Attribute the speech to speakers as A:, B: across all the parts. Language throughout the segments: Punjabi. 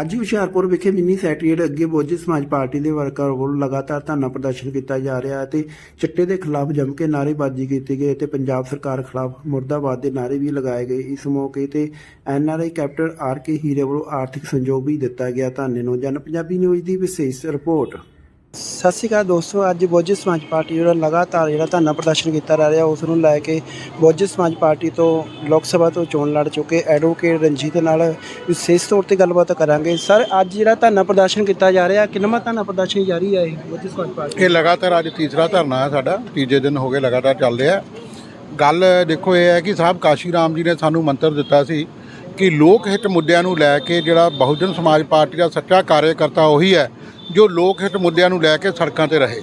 A: ਅੱਜ ਹੁਸ਼ਿਆਰਪੁਰ ਵਿਖੇ ਮਿੰਨੀ ਸੈਕਟਰੀਏਟ ਅੱਗੇ ਬੋਝੀ ਸਮਾਜ ਪਾਰਟੀ ਦੇ ਵਰਕਰਾਂ ਵੱਲੋਂ ਲਗਾਤਾਰ ਧਰਨਾ ਪ੍ਰਦਰਸ਼ਨ ਕੀਤਾ ਜਾ ਰਿਹਾ ਹੈ ਤੇ ਚਿੱਟੇ ਦੇ ਖਿਲਾਫ ਜੰਮ ਕੇ ਨਾਅਰੇਬਾਜ਼ੀ ਕੀਤੀ ਗਈ ਤੇ ਪੰਜਾਬ ਸਰਕਾਰ ਖਿਲਾਫ ਮੁਰਦਾਬਾਦ ਦੇ ਨਾਅਰੇ ਵੀ ਲਗਾਏ ਗਏ। ਇਸ ਮੌਕੇ ਤੇ ਐਨਆਰਆਈ ਕੈਪਟਨ ਆਰ ਕੇ ਹੀਰੇ ਵੱਲੋਂ ਆਰਥਿਕ ਸੰਯੋਗ ਵੀ ਦਿੱਤਾ ਗਿਆ। ਧਰਨੇ ਨੂੰ ਜਨ ਪੰਜਾਬੀ ਨਿਊਜ਼ ਦੀ ਵਿਸ਼ੇਸ਼ ਰਿਪੋਰਟ। ਸਤਿ ਸ਼੍ਰੀ ਅਕਾਲ ਦੋਸਤੋ, ਅੱਜ ਬੋਝੀ ਸਮਾਜ ਪਾਰਟੀ ਜਿਹੜਾ ਲਗਾਤਾਰ ਜਿਹੜਾ ਧਰਨਾ ਪ੍ਰਦਰਸ਼ਨ ਕੀਤਾ ਜਾ ਰਿਹਾ, ਉਸ ਨੂੰ ਲੈ ਕੇ ਬੋਝੀ ਸਮਾਜ ਪਾਰਟੀ ਤੋਂ ਲੋਕ ਸਭਾ ਤੋਂ ਚੋਣ ਲੜ ਚੁੱਕੇ ਐਡਵੋਕੇਟ ਰਣਜੀਤ ਨਾਲ ਵਿਸ਼ੇਸ਼ ਤੌਰ ਤੇ ਗੱਲਬਾਤ ਕਰਾਂਗੇ। ਸਰ, ਅੱਜ ਜਿਹੜਾ ਧਰਨਾ ਪ੍ਰਦਰਸ਼ਨ ਕੀਤਾ ਜਾ ਰਿਹਾ ਕਿੰਨਵਾਂ ਧਰਨਾ ਪ੍ਰਦਰਸ਼ਨ ਜਾਰੀ ਹੈ ਇਹ ਬੋਝੀ ਸਮਾਜ ਪਾਰਟੀ?
B: ਇਹ ਲਗਾਤਾਰ ਅੱਜ ਤੀਸਰਾ ਧਰਨਾ ਹੈ ਸਾਡਾ, ਤੀਜੇ ਦਿਨ ਹੋ ਗਏ ਲਗਾਤਾਰ ਚੱਲ ਰਿਹਾ। ਗੱਲ ਦੇਖੋ ਇਹ ਹੈ ਕਿ ਸਾਹਿਬ ਕਾਸ਼ੀ ਰਾਮ ਜੀ ਨੇ ਸਾਨੂੰ ਮੰਤਰ ਦਿੱਤਾ ਸੀ ਕਿ ਲੋਕ ਹਿੱਤ ਮੁੱਦਿਆਂ ਨੂੰ ਲੈ ਕੇ ਜਿਹੜਾ ਬਹੁਜਨ ਸਮਾਜ ਪਾਰਟੀ ਦਾ ਸੱਚਾ ਕਾਰਜਕਰਤਾ ਉਹੀ ਹੈ। ਜੋ ਲੋਕ ਹਿੱਤ ਮੁੱਦਿਆਂ ਨੂੰ ਲੈ ਕੇ ਸੜਕਾਂ ਤੇ ਰਹੇ।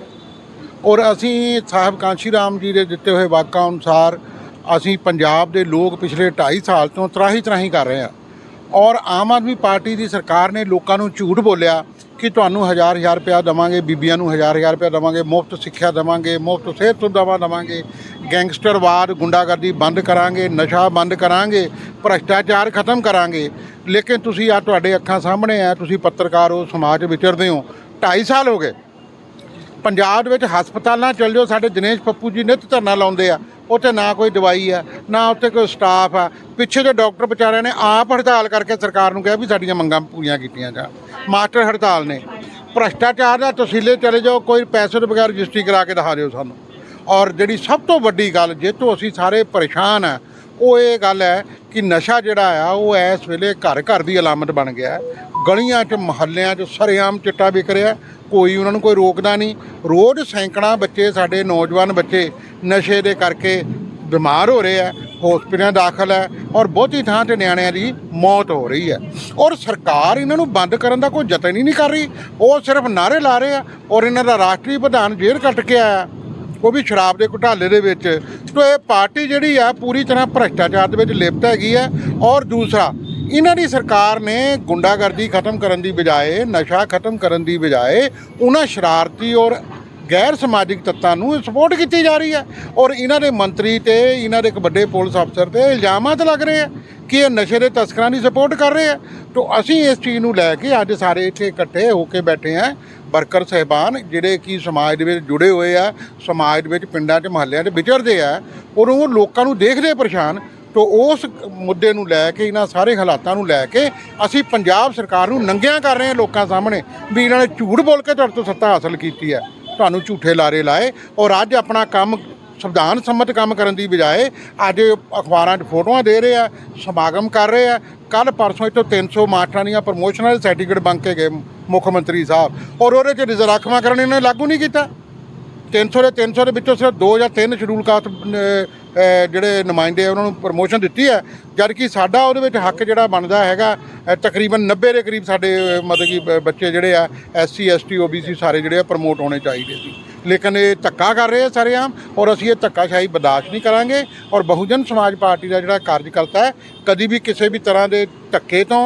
B: ਔਰ ਅਸੀਂ ਸਾਹਿਬ ਕਾਂਸ਼ੀ ਰਾਮ ਜੀ ਦੇ ਦਿੱਤੇ ਹੋਏ ਵਾਕਾਂ ਅਨੁਸਾਰ ਅਸੀਂ ਪੰਜਾਬ ਦੇ ਲੋਕ ਪਿਛਲੇ 2.5 ਸਾਲ ਤੋਂ ਤਰਾਹੀ ਤਰਾਹੀ ਕਰ ਰਹੇ ਹਾਂ। ਔਰ ਆਮ ਆਦਮੀ ਪਾਰਟੀ ਦੀ ਸਰਕਾਰ ਨੇ ਲੋਕਾਂ ਨੂੰ ਝੂਠ ਬੋਲਿਆ ਕਿ ਤੁਹਾਨੂੰ ਹਜ਼ਾਰ ਹਜ਼ਾਰ ਰੁਪਇਆ ਦੇਵਾਂਗੇ, ਬੀਬੀਆਂ ਨੂੰ ਹਜ਼ਾਰ ਹਜ਼ਾਰ ਰੁਪਇਆ ਦੇਵਾਂਗੇ, ਮੁਫਤ ਸਿੱਖਿਆ ਦੇਵਾਂਗੇ, ਮੁਫਤ ਸਿਹਤ ਸੁਵਿਧਾਵਾਂ ਦੇਵਾਂਗੇ ਗੈਂਗਸਟਰਵਾਦ ਗੁੰਡਾਗਰਦੀ ਬੰਦ ਕਰਾਂਗੇ, ਨਸ਼ਾ ਬੰਦ ਕਰਾਂਗੇ, ਭ੍ਰਸ਼ਟਾਚਾਰ ਖਤਮ ਕਰਾਂਗੇ। ਲੇਕਿਨ ਤੁਸੀਂ ਆ ਤੁਹਾਡੇ ਅੱਖਾਂ ਸਾਹਮਣੇ ਆ, ਤੁਸੀਂ ਪੱਤਰਕਾਰ ਹੋ, ਸਮਾਜ ਵਿਚਰਦੇ ਹੋ 2.5 ਸਾਲ ਹੋ ਗਏ। ਪੰਜਾਬ ਦੇ ਵਿੱਚ ਹਸਪਤਾਲਾਂ ਚਲ ਜਾਓ, ਸਾਡੇ ਦਿਨੇਸ਼ ਪੱਪੂ ਜੀ ਨਿਤ ਧਰਨਾ ਲਾਉਂਦੇ ਆ। ਉੱਥੇ ਨਾ ਕੋਈ ਦਵਾਈ ਆ, ਨਾ ਉੱਥੇ ਕੋਈ ਸਟਾਫ ਆ। ਪਿੱਛੇ ਦੇ ਡਾਕਟਰ ਵਿਚਾਰਿਆਂ ਨੇ ਆਪ ਹੜਤਾਲ ਕਰਕੇ ਸਰਕਾਰ ਨੂੰ ਕਿਹਾ ਵੀ ਸਾਡੀਆਂ ਮੰਗਾਂ ਪੂਰੀਆਂ ਕੀਤੀਆਂ ਜਾ ਮਾਸਟਰ ਹੜਤਾਲ ਨੇ। ਭ੍ਰਸ਼ਟਾਚਾਰ ਦਾ ਤਸੀਲੇ ਚਲੇ ਜਾਓ, ਕੋਈ ਪੈਸੇ ਤੋਂ ਬਗੈਰ ਰਜਿਸਟਰੀ ਕਰਾ ਕੇ ਦਿਖਾ ਦਿਓ ਸਾਨੂੰ। ਔਰ ਜਿਹੜੀ ਸਭ ਤੋਂ ਵੱਡੀ ਗੱਲ, ਜੇ ਤੋਂ ਅਸੀਂ ਸਾਰੇ ਪਰੇਸ਼ਾਨ ਆ ਉਹ ਇਹ ਗੱਲ ਹੈ ਕਿ ਨਸ਼ਾ ਜਿਹੜਾ ਆ, ਉਹ ਇਸ ਵੇਲੇ ਘਰ ਘਰ ਦੀ ਅਲਾਮਤ ਬਣ ਗਿਆ ਹੈ। ਗਲੀਆਂ 'ਚ, ਮੁਹੱਲਿਆਂ 'ਚ, ਸਰੇਆਮ ਚਿੱਟਾ ਵਿਕ ਰਿਹਾ ਕੋਈ ਉਹਨਾਂ ਨੂੰ ਕੋਈ ਰੋਕਦਾ ਨਹੀਂ। ਰੋਜ਼ ਸੈਂਕੜਾ ਬੱਚੇ, ਸਾਡੇ ਨੌਜਵਾਨ ਬੱਚੇ ਨਸ਼ੇ ਦੇ ਕਰਕੇ ਬਿਮਾਰ ਹੋ ਰਹੇ ਆ ਹਸਪਤਾਲਾਂ ਦਾਖਲ ਹੈ ਔਰ ਬਹੁਤੀ ਥਾਂ ਤੇ ਨਿਆਣਿਆਂ ਦੀ ਮੌਤ ਹੋ ਰਹੀ ਹੈ। ਔਰ ਸਰਕਾਰ ਇਹਨਾਂ ਨੂੰ ਬੰਦ ਕਰਨ ਦਾ ਕੋਈ ਯਤਨ ਹੀ ਨਹੀਂ ਕਰ ਰਹੀ। ਉਹ ਸਿਰਫ ਨਾਅਰੇ ਲਾ ਰਹੇ ਆ ਔਰ ਇਹਨਾਂ ਦਾ ਰਾਸ਼ਟਰੀ ਪ੍ਰਧਾਨ ਜੇਲ੍ਹ ਕੱਟ ਕੇ ਆਇਆ। ਉਹ ਵੀ ਸ਼ਰਾਬ ਦੇ ਘੁਟਾਲੇ ਦੇ ਵਿੱਚ। ਸੋ ਇਹ ਪਾਰਟੀ ਜਿਹੜੀ ਆ, ਪੂਰੀ ਤਰ੍ਹਾਂ ਭ੍ਰਸ਼ਟਾਚਾਰ ਦੇ ਵਿੱਚ ਲਿਪਤ ਹੈਗੀ ਹੈ। ਔਰ ਦੂਸਰਾ, ਇਹਨਾਂ ਦੀ ਸਰਕਾਰ ਨੇ ਗੁੰਡਾਗਰਦੀ ਖਤਮ ਕਰਨ ਦੀ ਬਜਾਏ, ਨਸ਼ਾ ਖਤਮ ਕਰਨ ਦੀ ਬਜਾਏ ਉਹਨਾਂ ਸ਼ਰਾਰਤੀ ਔਰ ਗੈਰ ਸਮਾਜਿਕ ਤੱਤਾਂ ਨੂੰ ਸਪੋਰਟ ਕੀਤੀ ਜਾ ਰਹੀ ਹੈ। ਔਰ ਇਹਨਾਂ ਦੇ ਮੰਤਰੀ ਤੇ ਇਹਨਾਂ ਦੇ ਇੱਕ ਵੱਡੇ ਪੁਲਿਸ ਅਫਸਰ ਤੇ ਇਲਜ਼ਾਮਾਂ 'ਤੇ ਲੱਗ ਰਹੇ ਆ ਕਿ ਇਹ ਨਸ਼ੇ ਦੇ ਤਸਕਰਾਂ ਦੀ ਸਪੋਰਟ ਕਰ ਰਹੇ ਆ ਤੋਂ ਅਸੀਂ ਇਸ ਚੀਜ਼ ਨੂੰ ਲੈ ਕੇ ਅੱਜ ਸਾਰੇ ਇੱਥੇ ਇਕੱਠੇ ਹੋ ਕੇ ਬੈਠੇ ਆ ਵਰਕਰ ਸਹਿਬਾਨ ਜਿਹੜੇ ਕਿ ਸਮਾਜ ਦੇ ਵਿੱਚ ਜੁੜੇ ਹੋਏ ਆ, ਸਮਾਜ ਦੇ ਵਿੱਚ ਪਿੰਡਾਂ 'ਚ ਮਹੱਲਿਆਂ 'ਚ ਵਿਚਰਦੇ ਆ, ਔਰ ਉਹ ਲੋਕਾਂ ਨੂੰ ਦੇਖਦੇ ਪਰੇਸ਼ਾਨ, ਤੋਂ ਉਸ ਮੁੱਦੇ ਨੂੰ ਲੈ ਕੇ, ਇਹਨਾਂ ਸਾਰੇ ਹਾਲਾਤਾਂ ਨੂੰ ਲੈ ਕੇ ਅਸੀਂ ਪੰਜਾਬ ਸਰਕਾਰ ਨੂੰ ਨੰਗਿਆਂ ਕਰ ਰਹੇ ਹਾਂ ਲੋਕਾਂ ਸਾਹਮਣੇ ਵੀ ਇਹਨਾਂ ਨੇ ਝੂਠ ਬੋਲ ਕੇ ਤੁਹਾਡੇ ਤੋਂ ਸੱਤਾ ਹਾਸਲ ਕੀਤੀ ਹੈ। ਤੁਹਾਨੂੰ ਝੂਠੇ ਲਾਰੇ ਲਾਏ ਔਰ ਅੱਜ ਆਪਣਾ ਕੰਮ ਸੰਵਿਧਾਨ ਸੰਮਤ ਕੰਮ ਕਰਨ ਦੀ ਬਜਾਏ ਅੱਜ ਅਖਬਾਰਾਂ 'ਚ ਫੋਟੋਆਂ ਦੇ ਰਹੇ ਆ, ਸਮਾਗਮ ਕਰ ਰਹੇ ਆ ਕੱਲ ਪਰਸੋਂ ਇੱਥੋਂ 300 ਮਾਸਟਰਾਂ ਦੀਆਂ ਪ੍ਰਮੋਸ਼ਨਲ ਸਰਟੀਫਿਕੇਟ ਬਣ ਕੇ ਗਏ ਮੁੱਖ ਮੰਤਰੀ ਸਾਹਿਬ। ਔਰ ਉਹਦੇ 'ਚ ਰਿਜ਼ਰਵ ਕਰਨ ਇਹਨਾਂ ਨੇ ਲਾਗੂ ਨਹੀਂ ਕੀਤਾ। 300 ਦੇ 300 ਦੇ ਵਿੱਚੋਂ ਸਿਰਫ 2 ਜਾਂ 3 ਸ਼ਡਿਊਲ ਕਾਸਟ ਜਿਹੜੇ ਨੁਮਾਇੰਦੇ ਆ, ਉਹਨਾਂ ਨੂੰ ਪ੍ਰਮੋਸ਼ਨ ਦਿੱਤੀ ਹੈ। ਜਦ ਕਿ ਸਾਡਾ ਉਹਦੇ ਵਿੱਚ ਹੱਕ ਜਿਹੜਾ ਬਣਦਾ ਹੈਗਾ ਤਕਰੀਬਨ 90 ਦੇ ਕਰੀਬ ਸਾਡੇ ਮਤਲਬ ਕਿ ਬੱਚੇ ਜਿਹੜੇ ਆ ਐਸਸੀ ਐਸਟੀ ਓਬੀਸੀ ਸਾਰੇ ਜਿਹੜੇ ਆ ਪ੍ਰਮੋਟ ਹੋਣੇ ਚਾਹੀਦੇ ਸੀ। ਲੇਕਿਨ ਇਹ ਧੱਕਾ ਕਰ ਰਹੇ ਆ ਸਾਰੇ ਆਮ ਔਰ ਅਸੀਂ ਇਹ ਧੱਕਾਸ਼ਾਹੀ ਬਰਦਾਸ਼ਤ ਨਹੀਂ ਕਰਾਂਗੇ ਔਰ ਬਹੁਜਨ ਸਮਾਜ ਪਾਰਟੀ ਦਾ ਜਿਹੜਾ ਕਾਰਜਕਰਤਾ ਹੈ ਕਦੀ ਵੀ ਕਿਸੇ ਵੀ ਤਰ੍ਹਾਂ ਦੇ ਧੱਕੇ ਤੋਂ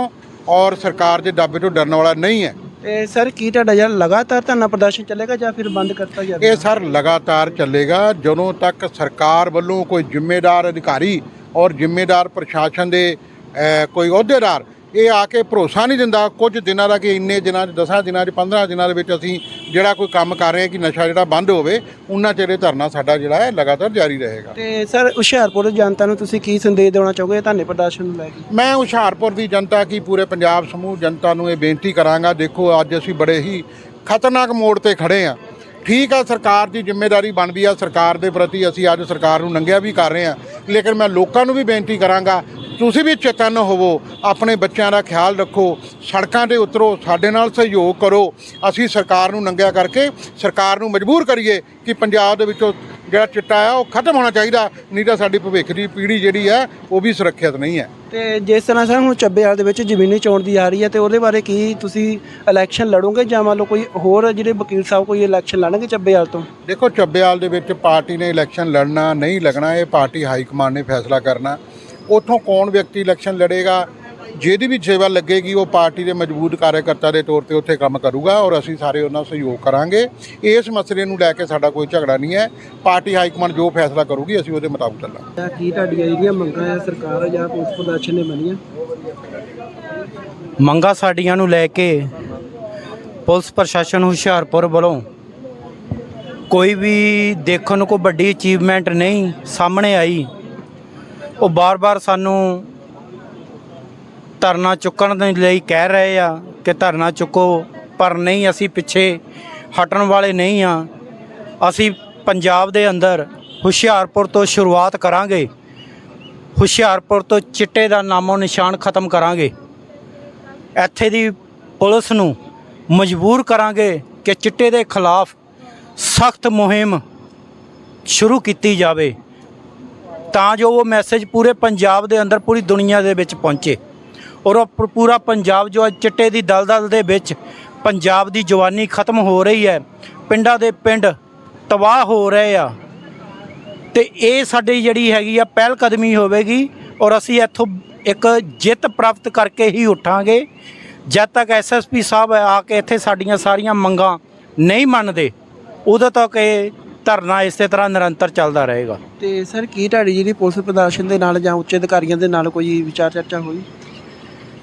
B: ਔਰ ਸਰਕਾਰ ਦੇ ਦਾਅਵੇ ਤੋਂ ਡਰਨ ਵਾਲਾ ਨਹੀਂ ਹੈ।
A: ਤੇ ਸਰ ਕੀ ਤੁਹਾਡਾ ਜਿਹੜਾ ਲਗਾਤਾਰ ਧਰਨਾ ਪ੍ਰਦਰਸ਼ਨ ਚੱਲੇਗਾ ਜਾਂ ਫਿਰ ਬੰਦ ਕਰਤਾ ਜਾਵੇਗਾ?
B: ਇਹ ਸਰ ਲਗਾਤਾਰ ਚੱਲੇਗਾ ਜਦੋਂ ਤੱਕ ਸਰਕਾਰ ਵੱਲੋਂ ਕੋਈ ਜ਼ਿੰਮੇਦਾਰ ਅਧਿਕਾਰੀ ਔਰ ਜ਼ਿੰਮੇਦਾਰ ਪ੍ਰਸ਼ਾਸਨ ਦੇ ਕੋਈ ਅਹੁਦੇਦਾਰ ਇਹ ਆ ਕੇ ਭਰੋਸਾ ਨਹੀਂ ਦਿੰਦਾ ਕੁਝ ਦਿਨਾਂ ਦਾ ਕਿ ਇੰਨੇ ਦਿਨਾਂ 'ਚ 10 ਦਿਨਾਂ 'ਚ 15 ਦਿਨਾਂ ਦੇ ਵਿੱਚ ਅਸੀਂ ਜਿਹੜਾ ਕੋਈ ਕੰਮ ਕਰ ਰਹੇ ਕਿ ਨਸ਼ਾ ਜਿਹੜਾ ਬੰਦ ਹੋਵੇ ਉਹਨਾਂ ਚਿਰ ਧਰਨਾ ਸਾਡਾ ਜਿਹੜਾ ਹੈ ਲਗਾਤਾਰ ਜਾਰੀ ਰਹੇਗਾ।
A: ਤੇ ਸਰ ਹੁਸ਼ਿਆਰਪੁਰ ਦੀ ਜਨਤਾ ਨੂੰ ਤੁਸੀਂ ਕੀ ਸੰਦੇਸ਼ ਦੇਣਾ ਚਾਹੋਗੇ ਧਰਨੇ ਪ੍ਰਦਰਸ਼ਨ ਨੂੰ ਲੈ ਕੇ?
B: ਮੈਂ ਹੁਸ਼ਿਆਰਪੁਰ ਦੀ ਜਨਤਾ ਕੀ ਪੂਰੇ ਪੰਜਾਬ ਸਮੂਹ ਜਨਤਾ ਨੂੰ ਇਹ ਬੇਨਤੀ ਕਰਾਂਗਾ ਦੇਖੋ ਅੱਜ ਅਸੀਂ ਬੜੇ ਹੀ ਖਤਰਨਾਕ ਮੋੜ ਤੇ ਖੜੇ ਆ ਠੀਕ ਆ ਸਰਕਾਰ ਦੀ ਜ਼ਿੰਮੇਵਾਰੀ ਬਣਦੀ ਆ ਸਰਕਾਰ ਦੇ ਪ੍ਰਤੀ ਅਸੀਂ ਅੱਜ ਸਰਕਾਰ ਨੂੰ ਨੰਗਿਆ ਵੀ ਕਰ ਰਹੇ ਆ ਲੇਕਿਨ ਮੈਂ ਲੋਕਾਂ ਨੂੰ ਵੀ ਬੇਨਤੀ ਕਰਾਂਗਾ ਤੁਸੀਂ ਵੀ ਚੇਤਨ ਹੋਵੋ ਆਪਣੇ ਬੱਚਿਆਂ ਦਾ ਖਿਆਲ ਰੱਖੋ ਸੜਕਾਂ ਤੇ ਉਤਰੋ ਸਾਡੇ ਨਾਲ ਸਹਿਯੋਗ ਕਰੋ। ਅਸੀਂ ਸਰਕਾਰ ਨੂੰ ਨੰਗਿਆ ਕਰਕੇ ਸਰਕਾਰ ਨੂੰ ਮਜਬੂਰ ਕਰੀਏ ਕਿ ਪੰਜਾਬ ਦੇ ਵਿੱਚੋਂ ਜਿਹੜਾ ਚਿੱਟਾ ਆ ਉਹ ਖਤਮ ਹੋਣਾ ਚਾਹੀਦਾ ਨਹੀਂ ਤਾਂ ਸਾਡੀ ਭਵਿੱਖ ਦੀ ਪੀੜ੍ਹੀ ਜਿਹੜੀ ਹੈ ਉਹ ਵੀ ਸੁਰੱਖਿਅਤ ਨਹੀਂ ਹੈ।
A: ਤੇ ਜਿਸ ਤਰ੍ਹਾਂ ਸਰ ਹੁਣ ਚੱਬੇਵਾਲ ਦੇ ਵਿੱਚ ਜ਼ਮੀਨੀ ਚੋਣ ਦੀ ਆ ਰਹੀ ਹੈ ਤੇ ਉਹਦੇ ਬਾਰੇ ਕੀ ਤੁਸੀਂ ਇਲੈਕਸ਼ਨ ਲੜੋਗੇ ਜਾਂ ਮੰਨ ਲਓ ਕੋਈ ਹੋਰ ਜਿਹੜੇ ਵਕੀਲ ਸਾਹਿਬ ਕੋਈ ਇਲੈਕਸ਼ਨ ਲੜਨਗੇ ਚੱਬੇਵਾਲ ਤੋਂ?
B: ਦੇਖੋ ਚੱਬੇਵਾਲ ਦੇ ਵਿੱਚ ਪਾਰਟੀ ਨੇ ਇਲੈਕਸ਼ਨ ਲੜਨਾ ਨਹੀਂ ਲੱਗਣਾ ਇਹ ਪਾਰਟੀ ਹਾਈ ਕਮਾਂਡ ਨੇ ਫੈਸਲਾ ਕਰਨਾ। ਉਥੋਂ ਕੌਣ ਵਿਅਕਤੀ ਇਲੈਕਸ਼ਨ ਲੜੇਗਾ ਜਿਹਦੀ ਵੀ ਸੇਵਾ ਲੱਗੇਗੀ ਉਹ ਪਾਰਟੀ ਦੇ ਮਜ਼ਬੂਤ ਕਾਰਜਕਰਤਾ ਦੇ ਤੌਰ ਤੇ ਉੱਥੇ ਕੰਮ ਕਰੂਗਾ ਔਰ ਅਸੀਂ ਸਾਰੇ ਉਹਨਾਂ ਨਾਲ ਸਹਿਯੋਗ ਕਰਾਂਗੇ। ਇਸ ਮਸਲੇ ਨੂੰ ਲੈ ਕੇ ਸਾਡਾ ਕੋਈ ਝਗੜਾ ਨਹੀਂ ਹੈ। ਪਾਰਟੀ ਹਾਈ ਕਮਾਂਡ ਜੋ ਫੈਸਲਾ ਕਰੂਗੀ ਅਸੀਂ ਉਹਦੇ ਮੁਤਾਬਕ ਚੱਲਾਂਗੇ।
A: ਕੀ ਤੁਹਾਡੀਆਂ ਜਿਹੜੀਆਂ ਮੰਗਾਂ ਆ ਸਰਕਾਰ ਜਾਂ ਪੁਲਿਸ ਪ੍ਰਦਰਸ਼ਨ ਨੇ ਮੰਨੀਆਂ?
C: ਮੰਗਾਂ ਸਾਡੀਆਂ ਨੂੰ ਲੈ ਕੇ ਪੁਲਿਸ ਪ੍ਰਸ਼ਾਸਨ ਹੁਸ਼ਿਆਰਪੁਰ ਵੱਲੋਂ ਕੋਈ ਵੀ ਦੇਖਣ ਨੂੰ ਕੋਈ ਵੱਡੀ ਅਚੀਵਮੈਂਟ ਨਹੀਂ ਸਾਹਮਣੇ ਆਈ। ਉਹ ਬਾਰ-ਬਾਰ ਸਾਨੂੰ ਧਰਨਾ ਚੁੱਕਣ ਦੇ ਲਈ ਕਹਿ ਰਹੇ ਆ ਕਿ ਧਰਨਾ ਚੁੱਕੋ, ਪਰ ਨਹੀਂ, ਅਸੀਂ ਪਿੱਛੇ ਹਟਣ ਵਾਲੇ ਨਹੀਂ ਆ। ਅਸੀਂ ਪੰਜਾਬ ਦੇ ਅੰਦਰ ਹੁਸ਼ਿਆਰਪੁਰ ਤੋਂ ਸ਼ੁਰੂਆਤ ਕਰਾਂਗੇ। ਹੁਸ਼ਿਆਰਪੁਰ ਤੋਂ ਚਿੱਟੇ ਦਾ ਨਾਮੋ ਨਿਸ਼ਾਨ ਖਤਮ ਕਰਾਂਗੇ। ਇੱਥੇ ਦੀ ਪੁਲਿਸ ਨੂੰ ਮਜਬੂਰ ਕਰਾਂਗੇ ਕਿ ਚਿੱਟੇ ਦੇ ਖਿਲਾਫ ਸਖਤ ਮੁਹਿੰਮ ਸ਼ੁਰੂ ਕੀਤੀ ਜਾਵੇ। ਤਾਂ ਜੋ ਉਹ ਮੈਸੇਜ ਪੂਰੇ ਪੰਜਾਬ ਦੇ ਅੰਦਰ, ਪੂਰੀ ਦੁਨੀਆ ਦੇ ਵਿੱਚ ਪਹੁੰਚੇ। ਔਰ ਉਹ ਪੂਰਾ ਪੰਜਾਬ ਜੋ ਅੱਜ ਚਿੱਟੇ ਦੀ ਦਲਦਲ ਦੇ ਵਿੱਚ ਪੰਜਾਬ ਦੀ ਜਵਾਨੀ ਖਤਮ ਹੋ ਰਹੀ ਹੈ, ਪਿੰਡਾਂ ਦੇ ਪਿੰਡ ਤਬਾਹ ਹੋ ਰਹੇ ਆ। ਤੇ ਇਹ ਸਾਡੀ ਜਿਹੜੀ ਹੈਗੀ ਆ ਪਹਿਲ ਕਦਮੀ ਹੋਵੇਗੀ ਔਰ ਅਸੀਂ ਇੱਥੋਂ ਇੱਕ ਜਿੱਤ ਪ੍ਰਾਪਤ ਕਰਕੇ ਹੀ ਉੱਠਾਂਗੇ। ਜਦ ਤੱਕ ਐਸਐਸਪੀ ਸਾਹਿਬ ਆ ਕੇ ਇੱਥੇ ਸਾਡੀਆਂ ਸਾਰੀਆਂ ਮੰਗਾਂ ਨਹੀਂ ਮੰਨਦੇ, ਉਦੋਂ ਤੱਕ ਇਹ ਧਰਨਾ ਇਸੇ ਤਰ੍ਹਾਂ ਨਿਰੰਤਰ ਚੱਲਦਾ ਰਹੇਗਾ।
A: ਤੇ ਸਰ ਕੀ ਤੁਹਾਡੀ ਜਿਹੜੀ ਪੁਲਿਸ ਪ੍ਰਦਰਸ਼ਨ ਦੇ ਨਾਲ ਜਾਂ ਉੱਚ ਅਧਿਕਾਰੀਆਂ ਦੇ ਨਾਲ ਕੋਈ ਵਿਚਾਰ ਚਰਚਾ ਹੋਈ?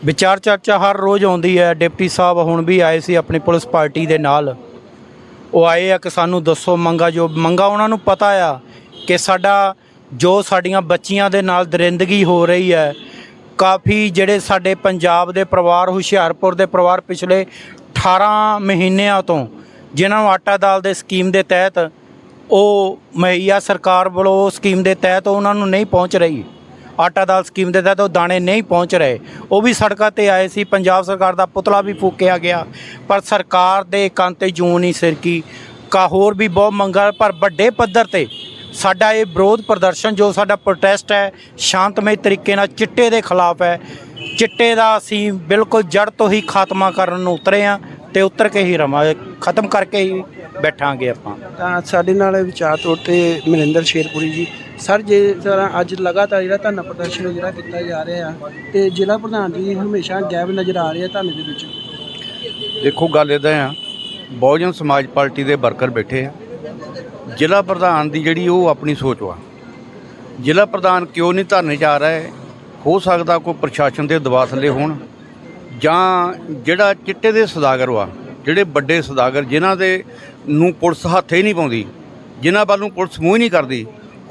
C: ਵਿਚਾਰ ਚਰਚਾ ਹਰ ਰੋਜ਼ ਆਉਂਦੀ ਹੈ। ਡਿਪਟੀ ਸਾਹਿਬ ਹੁਣ ਵੀ ਆਏ ਸੀ ਆਪਣੀ ਪੁਲਿਸ ਪਾਰਟੀ ਦੇ ਨਾਲ। ਉਹ ਆਏ ਆ ਕਿ ਸਾਨੂੰ ਦੱਸੋ ਮੰਗਾ ਜੋ ਮੰਗਾ ਉਹਨਾਂ ਨੂੰ ਪਤਾ ਆ ਕਿ ਸਾਡਾ ਜੋ ਸਾਡੀਆਂ ਬੱਚੀਆਂ ਦੇ ਨਾਲ ਦਰਿੰਦਗੀ ਹੋ ਰਹੀ ਹੈ। ਕਾਫੀ ਜਿਹੜੇ ਸਾਡੇ ਪੰਜਾਬ ਦੇ ਪਰਿਵਾਰ ਹੁਸ਼ਿਆਰਪੁਰ ਦੇ ਪਰਿਵਾਰ ਪਿਛਲੇ 18 ਮਹੀਨਿਆਂ ਤੋਂ ਜਿਨ੍ਹਾਂ ਨੂੰ ਆਟਾ ਦਾਲ ਦੇ ਸਕੀਮ ਦੇ ਤਹਿਤ ਉਹ ਮਹਈਆ ਸਰਕਾਰ ਵੱਲੋਂ ਉਹ ਸਕੀਮ ਦੇ ਤਹਿਤ ਉਹਨਾਂ ਨੂੰ ਨਹੀਂ ਪਹੁੰਚ ਰਹੀ। ਆਟਾ ਦਾਲ ਸਕੀਮ ਦੇ ਤਹਿਤ ਉਹ ਦਾਣੇ ਨਹੀਂ ਪਹੁੰਚ ਰਹੇ। ਉਹ ਵੀ ਸੜਕਾਂ ਤੇ ਆਏ ਸੀ। ਪੰਜਾਬ ਸਰਕਾਰ ਦਾ ਪੁਤਲਾ ਵੀ ਫੂਕਿਆ ਗਿਆ। ਪਰ ਸਰਕਾਰ ਦੇ ਕੰਨ ਤੇ ਜੂੰ ਨਹੀਂ ਸਿਰਕੀ। ਕਾ ਹੋਰ ਵੀ ਬਹੁਤ ਮੰਗਾਂ ਪਰ ਵੱਡੇ ਪੱਧਰ ਤੇ ਸਾਡਾ ਇਹ ਵਿਰੋਧ ਪ੍ਰਦਰਸ਼ਨ, ਜੋ ਸਾਡਾ ਪ੍ਰੋਟੈਸਟ ਹੈ, ਸ਼ਾਂਤਮਈ ਤਰੀਕੇ ਨਾਲ ਚਿੱਟੇ ਦੇ ਖਿਲਾਫ ਹੈ। ਚਿੱਟੇ ਦਾ ਅਸੀਂ ਬਿਲਕੁਲ ਜੜ ਤੋਂ ਹੀ ਖਾਤਮਾ ਕਰਨ ਨੂੰ ਉਤਰੇ ਆ ਤੇ ਉਤਰ ਕੇ ਹੀ ਰਵਾਂ ਖਤਮ ਕਰਕੇ ਹੀ ਬੈਠਾਂਗੇ ਆਪਾਂ।
A: ਤਾਂ ਸਾਡੇ ਨਾਲ ਵਿਚਾਰ ਤੌਰ ਤੇ ਮਨਿੰਦਰ ਸ਼ੇਰਪੁਰੀ ਜੀ। ਸਰ ਜੇ ਤਰ੍ਹਾਂ ਅੱਜ ਲਗਾਤਾਰ ਜਿਹੜਾ ਧਰਨਾ ਪ੍ਰਦਰਸ਼ਨ ਜਿਹੜਾ ਕੀਤਾ ਜਾ ਰਿਹਾ ਆ ਤੇ ਜ਼ਿਲ੍ਹਾ ਪ੍ਰਧਾਨ ਜੀ ਹਮੇਸ਼ਾ ਗਾਇਬ ਨਜ਼ਰ ਆ ਰਹੇ ਆ ਧਰਨੇ ਦੇ ਵਿੱਚ।
D: ਦੇਖੋ ਗੱਲ ਇਦਾਂ ਆ। ਬਹੁਜਨ ਸਮਾਜ ਪਾਰਟੀ ਦੇ ਵਰਕਰ ਬੈਠੇ ਆ। ਜ਼ਿਲ੍ਹਾ ਪ੍ਰਧਾਨ ਦੀ ਜਿਹੜੀ ਉਹ ਆਪਣੀ ਸੋਚ ਵਾ ਜ਼ਿਲ੍ਹਾ ਪ੍ਰਧਾਨ ਕਿਉਂ ਨਹੀਂ ਧਰਨੇ ਆ ਰਿਹਾ ਹੈ? ਹੋ ਸਕਦਾ ਕੋਈ ਪ੍ਰਸ਼ਾਸਨ ਦੇ ਦਬਾਅ ਥੱਲੇ ਹੋਣ ਜਾਂ ਜਿਹੜਾ ਚਿੱਟੇ ਦੇ ਸਦਾਗਰ ਵਾ ਜਿਹੜੇ ਵੱਡੇ ਸਦਾਗਰ ਜਿਨ੍ਹਾਂ ਦੇ ਨੂੰ ਪੁਲਿਸ ਹੱਥ ਹੀ ਨਹੀਂ ਪਾਉਂਦੀ ਜਿਨ੍ਹਾਂ ਵੱਲ ਨੂੰ ਪੁਲਿਸ ਮੂੰਹ ਹੀ ਨਹੀਂ ਕਰਦੀ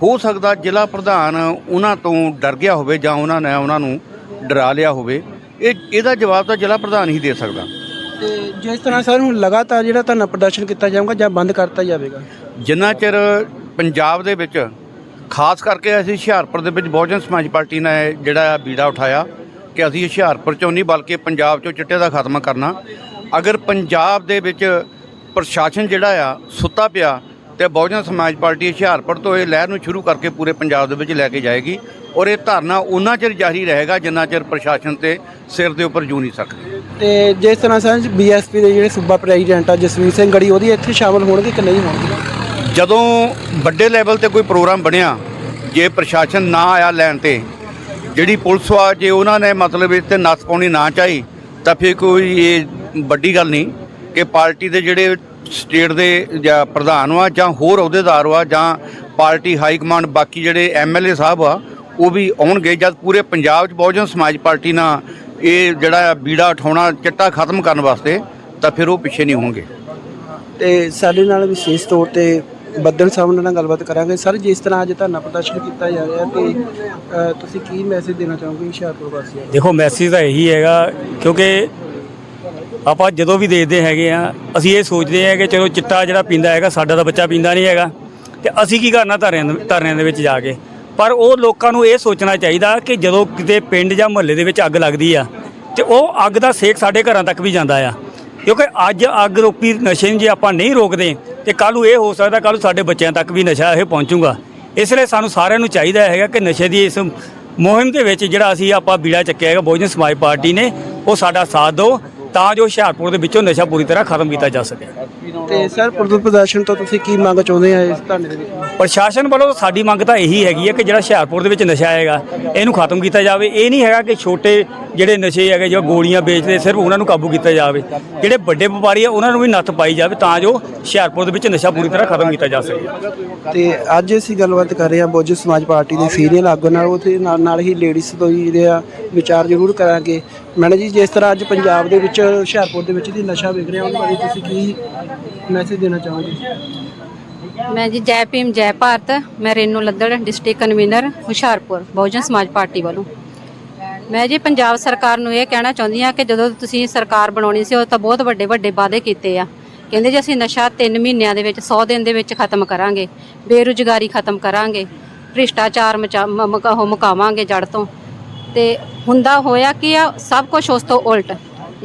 D: ਹੋ ਸਕਦਾ ਜ਼ਿਲ੍ਹਾ ਪ੍ਰਧਾਨ ਉਹਨਾਂ ਤੋਂ ਡਰ ਗਿਆ ਹੋਵੇ ਜਾਂ ਉਹਨਾਂ ਨੇ ਉਹਨਾਂ ਨੂੰ ਡਰਾ ਲਿਆ ਹੋਵੇ ਇਹ ਇਹਦਾ ਜਵਾਬ ਤਾਂ ਜ਼ਿਲ੍ਹਾ ਪ੍ਰਧਾਨ ਹੀ ਦੇ ਸਕਦਾ।
A: ਤੇ ਜਿਸ ਤਰ੍ਹਾਂ ਸਰ ਹੁਣ ਲਗਾਤਾਰ ਜਿਹੜਾ ਧਰਨਾ ਪ੍ਰਦਰਸ਼ਨ ਕੀਤਾ ਜਾਊਗਾ ਜਾਂ ਬੰਦ ਕਰਤਾ ਜਾਵੇਗਾ?
D: ਜਿੰਨਾ ਚਿਰ ਪੰਜਾਬ ਦੇ ਵਿੱਚ ਖਾਸ ਕਰਕੇ ਅਸੀਂ ਹੁਸ਼ਿਆਰਪੁਰ ਦੇ ਵਿੱਚ ਬਹੁਜਨ ਸਮਾਜ ਪਾਰਟੀ ਨੇ ਜਿਹੜਾ ਬੀੜਾ ਉਠਾਇਆ ਕਿ ਅਸੀਂ ਹੁਸ਼ਿਆਰਪੁਰ ਚੋਂ ਨਹੀਂ ਬਲਕਿ ਪੰਜਾਬ ਚੋਂ ਚਿੱਟੇ ਦਾ ਖਾਤਮਾ ਕਰਨਾ ਅਗਰ ਪੰਜਾਬ ਦੇ ਵਿੱਚ ਪ੍ਰਸ਼ਾਸਨ ਜਿਹੜਾ ਆ ਸੁੱਤਾ ਪਿਆ ਤੇ ਬਹੁਜਨ ਸਮਾਜ ਪਾਰਟੀ ਹੁਸ਼ਿਆਰਪੁਰ ਤੋਂ ਇਹ ਲਹਿਰ ਨੂੰ ਸ਼ੁਰੂ ਕਰਕੇ ਪੂਰੇ ਪੰਜਾਬ ਦੇ ਵਿੱਚ ਲੈ ਕੇ ਜਾਏਗੀ ਔਰ ਇਹ ਧਰਨਾ ਉਹਨਾਂ ਚਿਰ ਜਾਰੀ ਰਹੇਗਾ ਜਿੰਨਾ ਚਿਰ ਪ੍ਰਸ਼ਾਸਨ ਤੇ ਸਿਰ ਦੇ ਉੱਪਰ ਜੂ ਨਹੀਂ ਸਕਦੀ।
A: ਤੇ ਜਿਸ ਤਰ੍ਹਾਂ ਸਰ ਬੀਐਸਪੀ ਦੇ ਜਿਹੜੇ ਸੂਬਾ ਪ੍ਰੈਜ਼ੀਡੈਂਟ ਆ ਜਸਵੀਰ ਸਿੰਘ ਗੜੀ ਉਹਦੀ ਇੱਥੇ ਸ਼ਾਮਲ ਹੋਣਗੇ ਕਿ ਨਹੀਂ ਹੋਣਗੇ?
D: ਜਦੋਂ ਵੱਡੇ ਲੈਵਲ ਤੇ ਕੋਈ ਪ੍ਰੋਗਰਾਮ ਬਣਿਆ ਜੇ ਪ੍ਰਸ਼ਾਸਨ ਨਾ ਆਇਆ ਲੈਣ ਤੇ ਜਿਹੜੀ ਪੁਲਿਸ ਵਾ ਜੇ ਉਹਨਾਂ ਨੇ ਮਤਲਬ ਇਸ ਤੇ ਨੱਥ ਪਾਉਣੀ ਨਾ ਚਾਹੀ ਤਾਂ ਫਿਰ ਕੋਈ ਇਹ ਵੱਡੀ ਗੱਲ ਨਹੀਂ ਕਿ ਪਾਰਟੀ ਦੇ ਜਿਹੜੇ ਸਟੇਟ ਦੇ ਜਾਂ ਪ੍ਰਧਾਨ ਵਾ ਜਾਂ ਹੋਰ ਅਹੁਦੇਦਾਰ ਵਾ ਜਾਂ ਪਾਰਟੀ ਹਾਈ ਕਮਾਂਡ ਬਾਕੀ ਜਿਹੜੇ ਐਮਐਲਏ ਸਾਹਿਬ ਆ, ਉਹ ਵੀ ਆਉਣਗੇ। ਜਦ ਪੂਰੇ ਪੰਜਾਬ 'ਚ ਬਹੁਜਨ ਸਮਾਜ ਪਾਰਟੀ ਨਾਲ ਇਹ ਜਿਹੜਾ ਬੀੜਾ ਉਠਾਉਣਾ, ਚਿੱਟਾ ਖਤਮ ਕਰਨ ਵਾਸਤੇ ਤਾਂ ਫਿਰ ਉਹ ਪਿੱਛੇ ਨਹੀਂ ਹੋਣਗੇ।
A: ਤੇ ਸਾਡੇ ਨਾਲ ਵਿਸ਼ੇਸ਼ ਤੌਰ ਤੇ ਬੱਦਲ ਸਾਹਿਬ ਨਾਲ ਗੱਲਬਾਤ ਕਰਾਂਗੇ। ਸਰ, ਜਿਸ ਤਰ੍ਹਾਂ ਅੱਜ ਧਰਨਾ ਪ੍ਰਦਰਸ਼ਨ ਕੀਤਾ ਜਾ ਰਿਹਾ ਤੇ ਤੁਸੀਂ ਕੀ ਮੈਸੇਜ ਦੇਣਾ ਚਾਹੋਗੇ ਹੁਸ਼ਿਆਰਪੁਰ ਵਾਸੀਆਂ ਨੂੰ?
E: ਦੇਖੋ ਮੈਸੇਜ ਤਾਂ ਇਹੀ ਹੈਗਾ, ਕਿਉਂਕਿ ਆਪਾਂ ਜਦੋਂ ਵੀ ਦੇਖਦੇ ਹੈਗੇ ਆ, ਅਸੀਂ ਇਹ ਸੋਚਦੇ ਹਾਂ ਕਿ ਚਲੋ ਚਿੱਟਾ ਜਿਹੜਾ ਪੀਂਦਾ ਹੈਗਾ, ਸਾਡਾ ਤਾਂ ਬੱਚਾ ਪੀਂਦਾ ਨਹੀਂ ਹੈਗਾ। ਤੇ ਅਸੀਂ ਕੀ ਕਰਨਾ ਧਰਨਿਆਂ ਧਰਨਿਆਂ ਦੇ ਵਿੱਚ ਜਾ ਕੇ? ਪਰ ਉਹ ਲੋਕਾਂ ਨੂੰ ਇਹ ਸੋਚਣਾ ਚਾਹੀਦਾ ਕਿ ਜਦੋਂ ਕਿਤੇ ਪਿੰਡ ਜਾਂ ਮੁਹੱਲੇ ਦੇ ਵਿੱਚ ਅੱਗ ਲੱਗਦੀ ਆ, ਤੇ ਉਹ ਅੱਗ ਦਾ ਸੇਕ ਸਾਡੇ ਘਰਾਂ ਤੱਕ ਵੀ ਜਾਂਦਾ ਆ। ਕਿਉਂਕਿ ਅੱਜ ਅੱਗ ਰੋਪੀ ਨਸ਼ੇ ਨੂੰ ਜੇ ਆਪਾਂ ਨਹੀਂ ਰੋਕਦੇ ਤੇ ਕੱਲ੍ਹ ਨੂੰ ਇਹ ਹੋ ਸਕਦਾ, ਕੱਲ੍ਹ ਨੂੰ ਸਾਡੇ ਬੱਚਿਆਂ ਤੱਕ ਵੀ ਨਸ਼ਾ ਇਹ ਪਹੁੰਚੂਗਾ। ਇਸ ਲਈ ਸਾਨੂੰ ਸਾਰਿਆਂ ਨੂੰ ਚਾਹੀਦਾ ਹੈਗਾ ਕਿ ਨਸ਼ੇ ਦੀ ਇਸ ਮੁਹਿੰਮ ਦੇ ਵਿੱਚ ਜਿਹੜਾ ਅਸੀਂ ਆਪਾਂ ਬੀੜਾ ਚੱਕਿਆ ਹੈਗਾ, ਬਹੁਜਨ ਸਮਾਜ ਪਾਰਟੀ ਨੇ, ਉਹ ਸਾਡਾ ਸਾਥ ਦਿਓ। ਤਾਂ ਜੋ ਹੁਸ਼ਿਆਰਪੁਰ ਦੇ ਵਿੱਚੋਂ ਨਸ਼ਾ ਪੂਰੀ ਤਰ੍ਹਾਂ ਖਤਮ ਕੀਤਾ ਜਾ ਸਕੇ।
A: ਤੇ ਸਰ ਪੁਲਿਸ ਪ੍ਰਦਰਸ਼ਨ ਤੋਂ ਤੁਸੀਂ ਕੀ ਮੰਗ ਚਾਹੁੰਦੇ ਆ ਇਸ ਧਰਨੇ ਦੇ ਵਿੱਚ?
E: ਪ੍ਰਸ਼ਾਸਨ ਵੱਲੋਂ ਸਾਡੀ ਮੰਗ ਤਾਂ ਇਹੀ ਹੈਗੀ ਹੈ ਕਿ ਜਿਹੜਾ ਹੁਸ਼ਿਆਰਪੁਰ ਦੇ ਵਿੱਚ ਨਸ਼ਾ ਹੈਗਾ ਇਹਨੂੰ ਖਤਮ ਕੀਤਾ ਜਾਵੇ। ਇਹ ਨਹੀਂ ਹੈਗਾ ਕਿ ਛੋਟੇ ਜਿਹੜੇ ਨਸ਼ੇ ਹੈਗੇ ਜੋ ਗੋਲੀਆਂ ਵੇਚਦੇ ਸਿਰਫ ਉਹਨਾਂ ਨੂੰ ਕਾਬੂ ਕੀਤਾ ਜਾਵੇ। ਜਿਹੜੇ ਵੱਡੇ ਵਪਾਰੀ ਆ ਉਹਨਾਂ ਨੂੰ ਵੀ ਨੱਥ ਪਾਈ ਜਾਵੇ ਤਾਂ ਜੋ ਹੁਸ਼ਿਆਰਪੁਰ ਦੇ ਵਿੱਚ ਨਸ਼ਾ ਪੂਰੀ ਤਰ੍ਹਾਂ ਖਤਮ ਕੀਤਾ ਜਾ ਸਕੇ।
A: ਤੇ ਅੱਜ ਅਸੀਂ ਗੱਲਬਾਤ ਕਰ ਰਹੇ ਹਾਂ ਬੋਝ ਸਮਾਜ ਪਾਰਟੀ ਦੇ ਸੀਨੀਅਰ ਆਗੂ ਨਾਲ। ਉਹਦੇ ਨਾਲ ਨਾਲ ਹੀ ਲੇਡੀਜ਼ ਤੋਂ ਹੀ ਜਿਹੜੇ ਆ ਵਿਚਾਰ ਜ਼ਰੂਰ ਕਰਾਂਗੇ। ਮੈਡਮ ਜੀ ਜਿਸ ਤਰ੍ਹਾਂ ਅੱਜ ਪੰਜਾਬ ਦੇ ਵਿੱਚ, ਹੁਸ਼ਿਆਰਪੁਰ ਦੇ ਵਿੱਚ ਦੀ ਨਸ਼ਾ ਵਿਕ ਰਿਹਾ ਉਹਦੇ ਬਾਰੇ ਤੁਸੀਂ ਕੀ ਮੈਸੇਜ ਦੇਣਾ ਚਾਹੋਗੇ?
F: ਮੈਂ ਜੀ ਜੈ ਭੀਮ, ਜੈ ਭਾਰਤ। ਮੈਂ Renu Laddar district convener Hoshiarpur, Bahujan Samaj party ਵੱਲੋਂ। ਮੈਂ ਜੀ ਪੰਜਾਬ ਸਰਕਾਰ ਨੂੰ ਇਹ ਕਹਿਣਾ ਚਾਹੁੰਦੀ ਹਾਂ ਕਿ ਜਦੋਂ ਤੁਸੀਂ ਸਰਕਾਰ ਬਣਾਉਣੀ ਸੀ, ਉਹ ਤਾਂ ਬਹੁਤ ਵੱਡੇ ਵੱਡੇ ਵਾਅਦੇ ਕੀਤੇ ਆ। ਕਹਿੰਦੇ ਜੀ ਅਸੀਂ ਨਸ਼ਾ 3 ਮਹੀਨਿਆਂ ਦੇ ਵਿੱਚ 100 ਦਿਨ ਦੇ ਵਿੱਚ ਖਤਮ ਕਰਾਂਗੇ। ਬੇਰੁਜ਼ਗਾਰੀ ਖਤਮ ਕਰਾਂਗੇ। ਭ੍ਰਿਸ਼ਟਾਚਾਰ ਮਚਾ ਉਹ ਮੁਕਾਵਾਂਗੇ ਜੜ ਤੋਂ। ਤੇ ਹੁੰਦਾ ਹੋਇਆ ਕੀ ਆ, ਸਭ ਕੁਝ ਉਸ ਤੋਂ ਉਲਟ।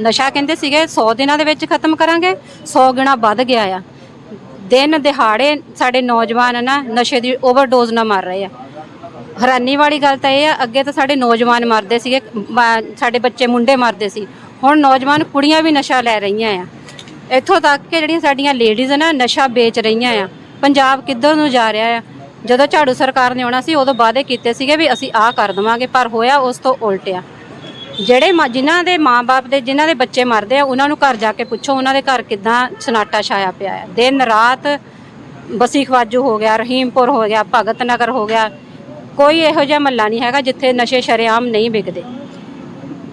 F: ਨਸ਼ਾ ਕਹਿੰਦੇ ਸੀਗੇ 100 ਦਿਨਾਂ ਦੇ ਵਿੱਚ ਖਤਮ ਕਰਾਂਗੇ 100 ਗੁਣਾ ਵੱਧ ਗਿਆ ਆ। ਦਿਨ ਦਿਹਾੜੇ ਸਾਡੇ ਨੌਜਵਾਨ ਨਾ ਨਸ਼ੇ ਦੀ ਓਵਰਡੋਜ਼ ਨਾਲ ਮਰ ਰਹੇ ਆ। ਹੈਰਾਨੀ ਵਾਲੀ ਗੱਲ ਤਾਂ ਇਹ ਆ, ਅੱਗੇ ਤਾਂ ਸਾਡੇ ਨੌਜਵਾਨ ਮਰਦੇ ਸੀਗੇ ਮ- ਸਾਡੇ ਬੱਚੇ ਮੁੰਡੇ ਮਰਦੇ ਸੀ। ਹੁਣ ਨੌਜਵਾਨ ਕੁੜੀਆਂ ਵੀ ਨਸ਼ਾ ਲੈ ਰਹੀਆਂ ਆ। ਇੱਥੋਂ ਤੱਕ ਕਿ ਜਿਹੜੀਆਂ ਸਾਡੀਆਂ ਲੇਡੀਜ਼ ਨਾ, ਨਸ਼ਾ ਵੇਚ ਰਹੀਆਂ ਆ। ਪੰਜਾਬ ਕਿੱਧਰ ਨੂੰ ਜਾ ਰਿਹਾ ਆ? ਜਦੋਂ ਝਾੜੂ ਸਰਕਾਰ ਨੇ ਆਉਣਾ ਸੀ, ਉਦੋਂ ਵਾਅਦੇ ਕੀਤੇ ਸੀਗੇ ਵੀ ਅਸੀਂ ਆਹ ਕਰ ਦਵਾਂਗੇ, ਪਰ ਹੋਇਆ ਉਸ ਤੋਂ ਉਲਟ ਆ। ਜਿਹੜੇ ਮਾਂ- ਜਿਨ੍ਹਾਂ ਦੇ ਮਾਪੇ ਦੇ ਜਿਨ੍ਹਾਂ ਦੇ ਬੱਚੇ ਮਰਦੇ ਆ ਉਹਨਾਂ ਨੂੰ ਘਰ ਜਾ ਕੇ ਪੁੱਛੋ ਉਹਨਾਂ ਦੇ ਘਰ ਕਿਦਾਂ ਸਨਾਟਾ ਛਾਇਆ ਪਿਆ ਹੈ ਦਿਨ ਰਾਤ ਬਸੀ ਖਵਾਜੂ ਹੋ ਗਿਆ ਰਹੀਮਪੁਰ ਹੋ ਗਿਆ ਭਗਤ ਨਗਰ ਹੋ ਗਿਆ। ਕੋਈ ਇਹੋ ਜਿਹਾ ਮਹੱਲਾ ਨਹੀਂ ਹੈਗਾ ਜਿੱਥੇ ਨਸ਼ੇ ਸ਼ਰੇਆਮ ਨਹੀਂ ਵਿਕਦੇ।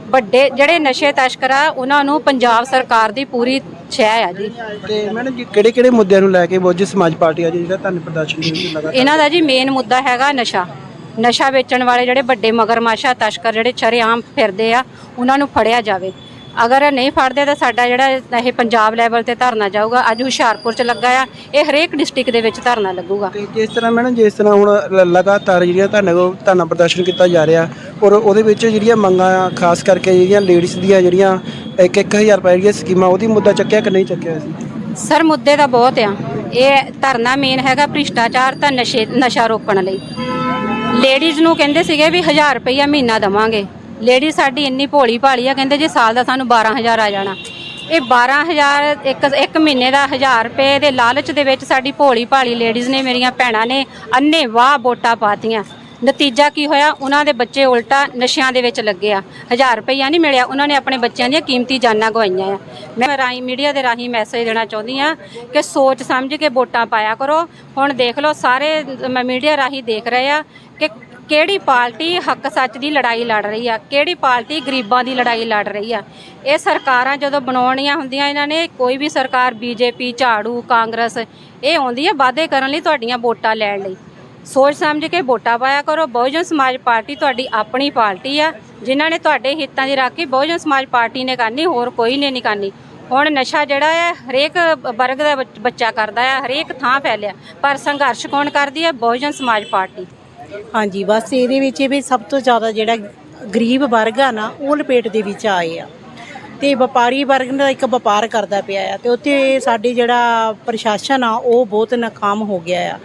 F: ਵੱਡੇ ਜਿਹੜੇ ਨਸ਼ੇ ਤਸਕਰ ਆ ਉਹਨਾਂ ਨੂੰ ਪੰਜਾਬ ਸਰਕਾਰ ਦੀ ਪੂਰੀ ਛੈ ਆ ਜੀ।
A: ਤੇ ਮੈਡਮ ਜੀ ਕਿਹੜੇ ਕਿਹੜੇ ਮੁੱਦਿਆਂ ਨੂੰ ਲੈ ਕੇ ਬੋਝ ਸਮਾਜ ਪਾਰਟੀ ਅੱਜ ਜਿਹੜਾ ਧਰਨੇ ਪ੍ਰਦਰਸ਼ਨ ਦੇ ਵਿੱਚ ਲਗਾ
F: ਇਹਨਾਂ ਦਾ ਜੀ ਮੇਨ ਮੁੱਦਾ ਹੈਗਾ ਨਸ਼ਾ। ਨਸ਼ਾ ਵੇਚਣ ਵਾਲੇ ਜਿਹੜੇ ਵੱਡੇ ਮਗਰਮਾਸ਼ਾ ਤਸਕਰ ਜਿਹੜੇ ਸ਼ਰੇਆਮ ਫਿਰਦੇ ਆ ਉਹਨਾਂ ਨੂੰ ਫੜਿਆ ਜਾਵੇ। ਅਗਰ ਨਹੀਂ ਫੜਦੇ ਤਾਂ ਸਾਡਾ ਜਿਹੜਾ ਇਹ ਪੰਜਾਬ ਲੈਵਲ ਤੇ ਧਰਨਾ ਜਾਊਗਾ। ਅੱਜ ਹੁਸ਼ਿਆਰਪੁਰ ਚ ਲੱਗਾ ਆ ਇਹ ਹਰੇਕ ਡਿਸਟ੍ਰਿਕਟ ਦੇ ਵਿੱਚ ਧਰਨਾ ਲੱਗੂਗਾ।
A: ਤੇ ਜਿਸ ਤਰ੍ਹਾਂ ਮੈਡਮ ਜਿਸ ਤਰ੍ਹਾਂ ਹੁਣ ਲਗਾਤਾਰ ਜਿਹੜੀਆਂ ਧਰਨੇ ਧਰਨਾ ਪ੍ਰਦਰਸ਼ਨ ਕੀਤਾ ਜਾ ਰਿਹਾ ਔਰ ਉਹਦੇ ਵਿੱਚ ਜਿਹੜੀਆਂ ਮੰਗਾਂ ਆ, ਖਾਸ ਕਰਕੇ ਜਿਹੜੀਆਂ ਲੇਡੀਜ਼ ਦੀਆਂ ਜਿਹੜੀਆਂ ਇੱਕ 1000 ਰੁਪਏ ਦੀਆਂ ਸਕੀਮਾਂ ਉਹਦੀ ਮੁੱਦਾ ਚੱਕਿਆ ਕਿ ਨਹੀਂ ਚੱਕਿਆ ਸੀ?
F: ਸਰ ਮੁੱਦੇ ਤਾਂ ਬਹੁਤ ਆ। ਇਹ ਧਰਨਾ ਮੇਨ ਹੈਗਾ ਭ੍ਰਿਸ਼ਟਾਚਾਰ ਤਾਂ ਨਸ਼ੇ ਨਸ਼ਾ ਰੋਕਣ ਲਈ। ਲੇਡੀਜ਼ ਨੂੰ ਕਹਿੰਦੇ ਸੀਗੇ ਵੀ 1000 ਰੁਪਈਆ ਮਹੀਨਾ ਦਵਾਂਗੇ। ਲੇਡੀ ਸਾਡੀ ਇੰਨੀ ਭੋਲੀ ਭਾਲੀ ਆ, ਕਹਿੰਦੇ ਜੇ ਸਾਲ ਦਾ ਸਾਨੂੰ 12000 ਆ ਜਾਣਾ। ਇਹ 12000 ਇੱਕ ਇੱਕ ਮਹੀਨੇ ਦਾ 1000 ਰੁਪਏ ਦੇ ਲਾਲਚ ਦੇ ਵਿੱਚ ਸਾਡੀ ਭੋਲੀ ਭਾਲੀ ਲੇਡੀਜ਼ ਨੇ, ਮੇਰੀਆਂ ਭੈਣਾਂ ਨੇ ਅੰਨੇ ਵਾਹ ਵੋਟਾਂ ਪਾਤੀਆਂ। ਨਤੀਜਾ ਕੀ ਹੋਇਆ? ਉਹਨਾਂ ਦੇ ਬੱਚੇ ਉਲਟਾ ਨਸ਼ਿਆਂ ਦੇ ਵਿੱਚ ਲੱਗੇ ਆ। 1000 ਰੁਪਈਆ ਨਹੀਂ ਮਿਲਿਆ। ਉਹਨਾਂ ਨੇ ਆਪਣੇ ਬੱਚਿਆਂ ਦੀਆਂ ਕੀਮਤੀ ਜਾਨਾਂ ਗਵਾਈਆਂ ਆ। ਮੈਂ ਰਾਹੀਂ ਮੀਡੀਆ ਦੇ ਰਾਹੀਂ ਮੈਸੇਜ ਦੇਣਾ ਚਾਹੁੰਦੀ ਆ ਕਿ ਸੋਚ ਸਮਝ ਕੇ ਵੋਟਾਂ ਪਾਇਆ ਕਰੋ। ਹੁਣ ਦੇਖ ਲਓ, ਸਾਰੇ ਮੈਂ ਮੀਡੀਆ ਰਾਹੀਂ ਦੇਖ ਰਹੇ ਆ ਕਿ ਕਿਹੜੀ ਪਾਰਟੀ ਹੱਕ ਸੱਚ ਦੀ ਲੜਾਈ ਲੜ ਰਹੀ ਆ, ਕਿਹੜੀ ਪਾਰਟੀ ਗਰੀਬਾਂ ਦੀ ਲੜਾਈ ਲੜ ਰਹੀ ਆ। ਇਹ ਸਰਕਾਰਾਂ ਜਦੋਂ ਬਣਾਉਣੀਆਂ ਹੁੰਦੀਆਂ ਇਹਨਾਂ ਨੇ, ਕੋਈ ਵੀ ਸਰਕਾਰ, ਬੀਜੇਪੀ, ਝਾੜੂ, ਕਾਂਗਰਸ, ਇਹ ਆਉਂਦੀ ਆ ਵਾਅਦੇ ਕਰਨ ਲਈ ਤੁਹਾਡੀਆਂ ਵੋਟਾਂ ਲੈਣ ਲਈ। ਸੋਚ ਸਮਝ ਕੇ ਵੋਟਾਂ ਪਾਇਆ ਕਰੋ। ਬਹੁਜਨ ਸਮਾਜ ਪਾਰਟੀ ਤੁਹਾਡੀ ਆਪਣੀ ਪਾਰਟੀ ਆ। ਜਿਨ੍ਹਾਂ ਨੇ ਤੁਹਾਡੇ ਹਿੱਤਾਂ ਦੀ ਰਾਖੀ ਬਹੁਜਨ ਸਮਾਜ ਪਾਰਟੀ ਨੇ ਕਰਨੀ, ਹੋਰ ਕੋਈ ਨੇ ਨਹੀਂ ਕਰਨੀ। ਹੁਣ ਨਸ਼ਾ ਜਿਹੜਾ ਹੈ ਹਰੇਕ ਵਰਗ ਦਾ ਬੱਚ- ਬੱਚਾ ਕਰਦਾ ਹੈ ਹਰੇਕ ਥਾਂ ਫੈਲਿਆ। ਪਰ ਸੰਘਰਸ਼ ਕੌਣ ਕਰਦੀ ਹੈ ਬਹੁਜਨ ਸਮਾਜ ਪਾਰਟੀ।
G: ਹਾਂਜੀ, ਬਸ ਇਹਦੇ ਵਿੱਚ ਵੀ ਸਭ ਤੋਂ ਜ਼ਿਆਦਾ ਜਿਹੜਾ ਗਰੀਬ ਵਰਗ ਆ ਨਾ, ਉਹ ਲਪੇਟ ਦੇ ਵਿੱਚ ਆਏ ਆ। ਤੇ ਵਪਾਰੀ ਵਰਗ ਦਾ ਇੱਕ ਵਪਾਰ ਕਰਦਾ ਪਿਆ ਆ ਤੇ ਉੱਥੇ ਸਾਡੇ ਜਿਹੜਾ ਪ੍ਰਸ਼ਾਸਨ ਆ, ਉਹ ਬਹੁਤ ਨਾਕਾਮ ਹੋ ਗਿਆ ਆ।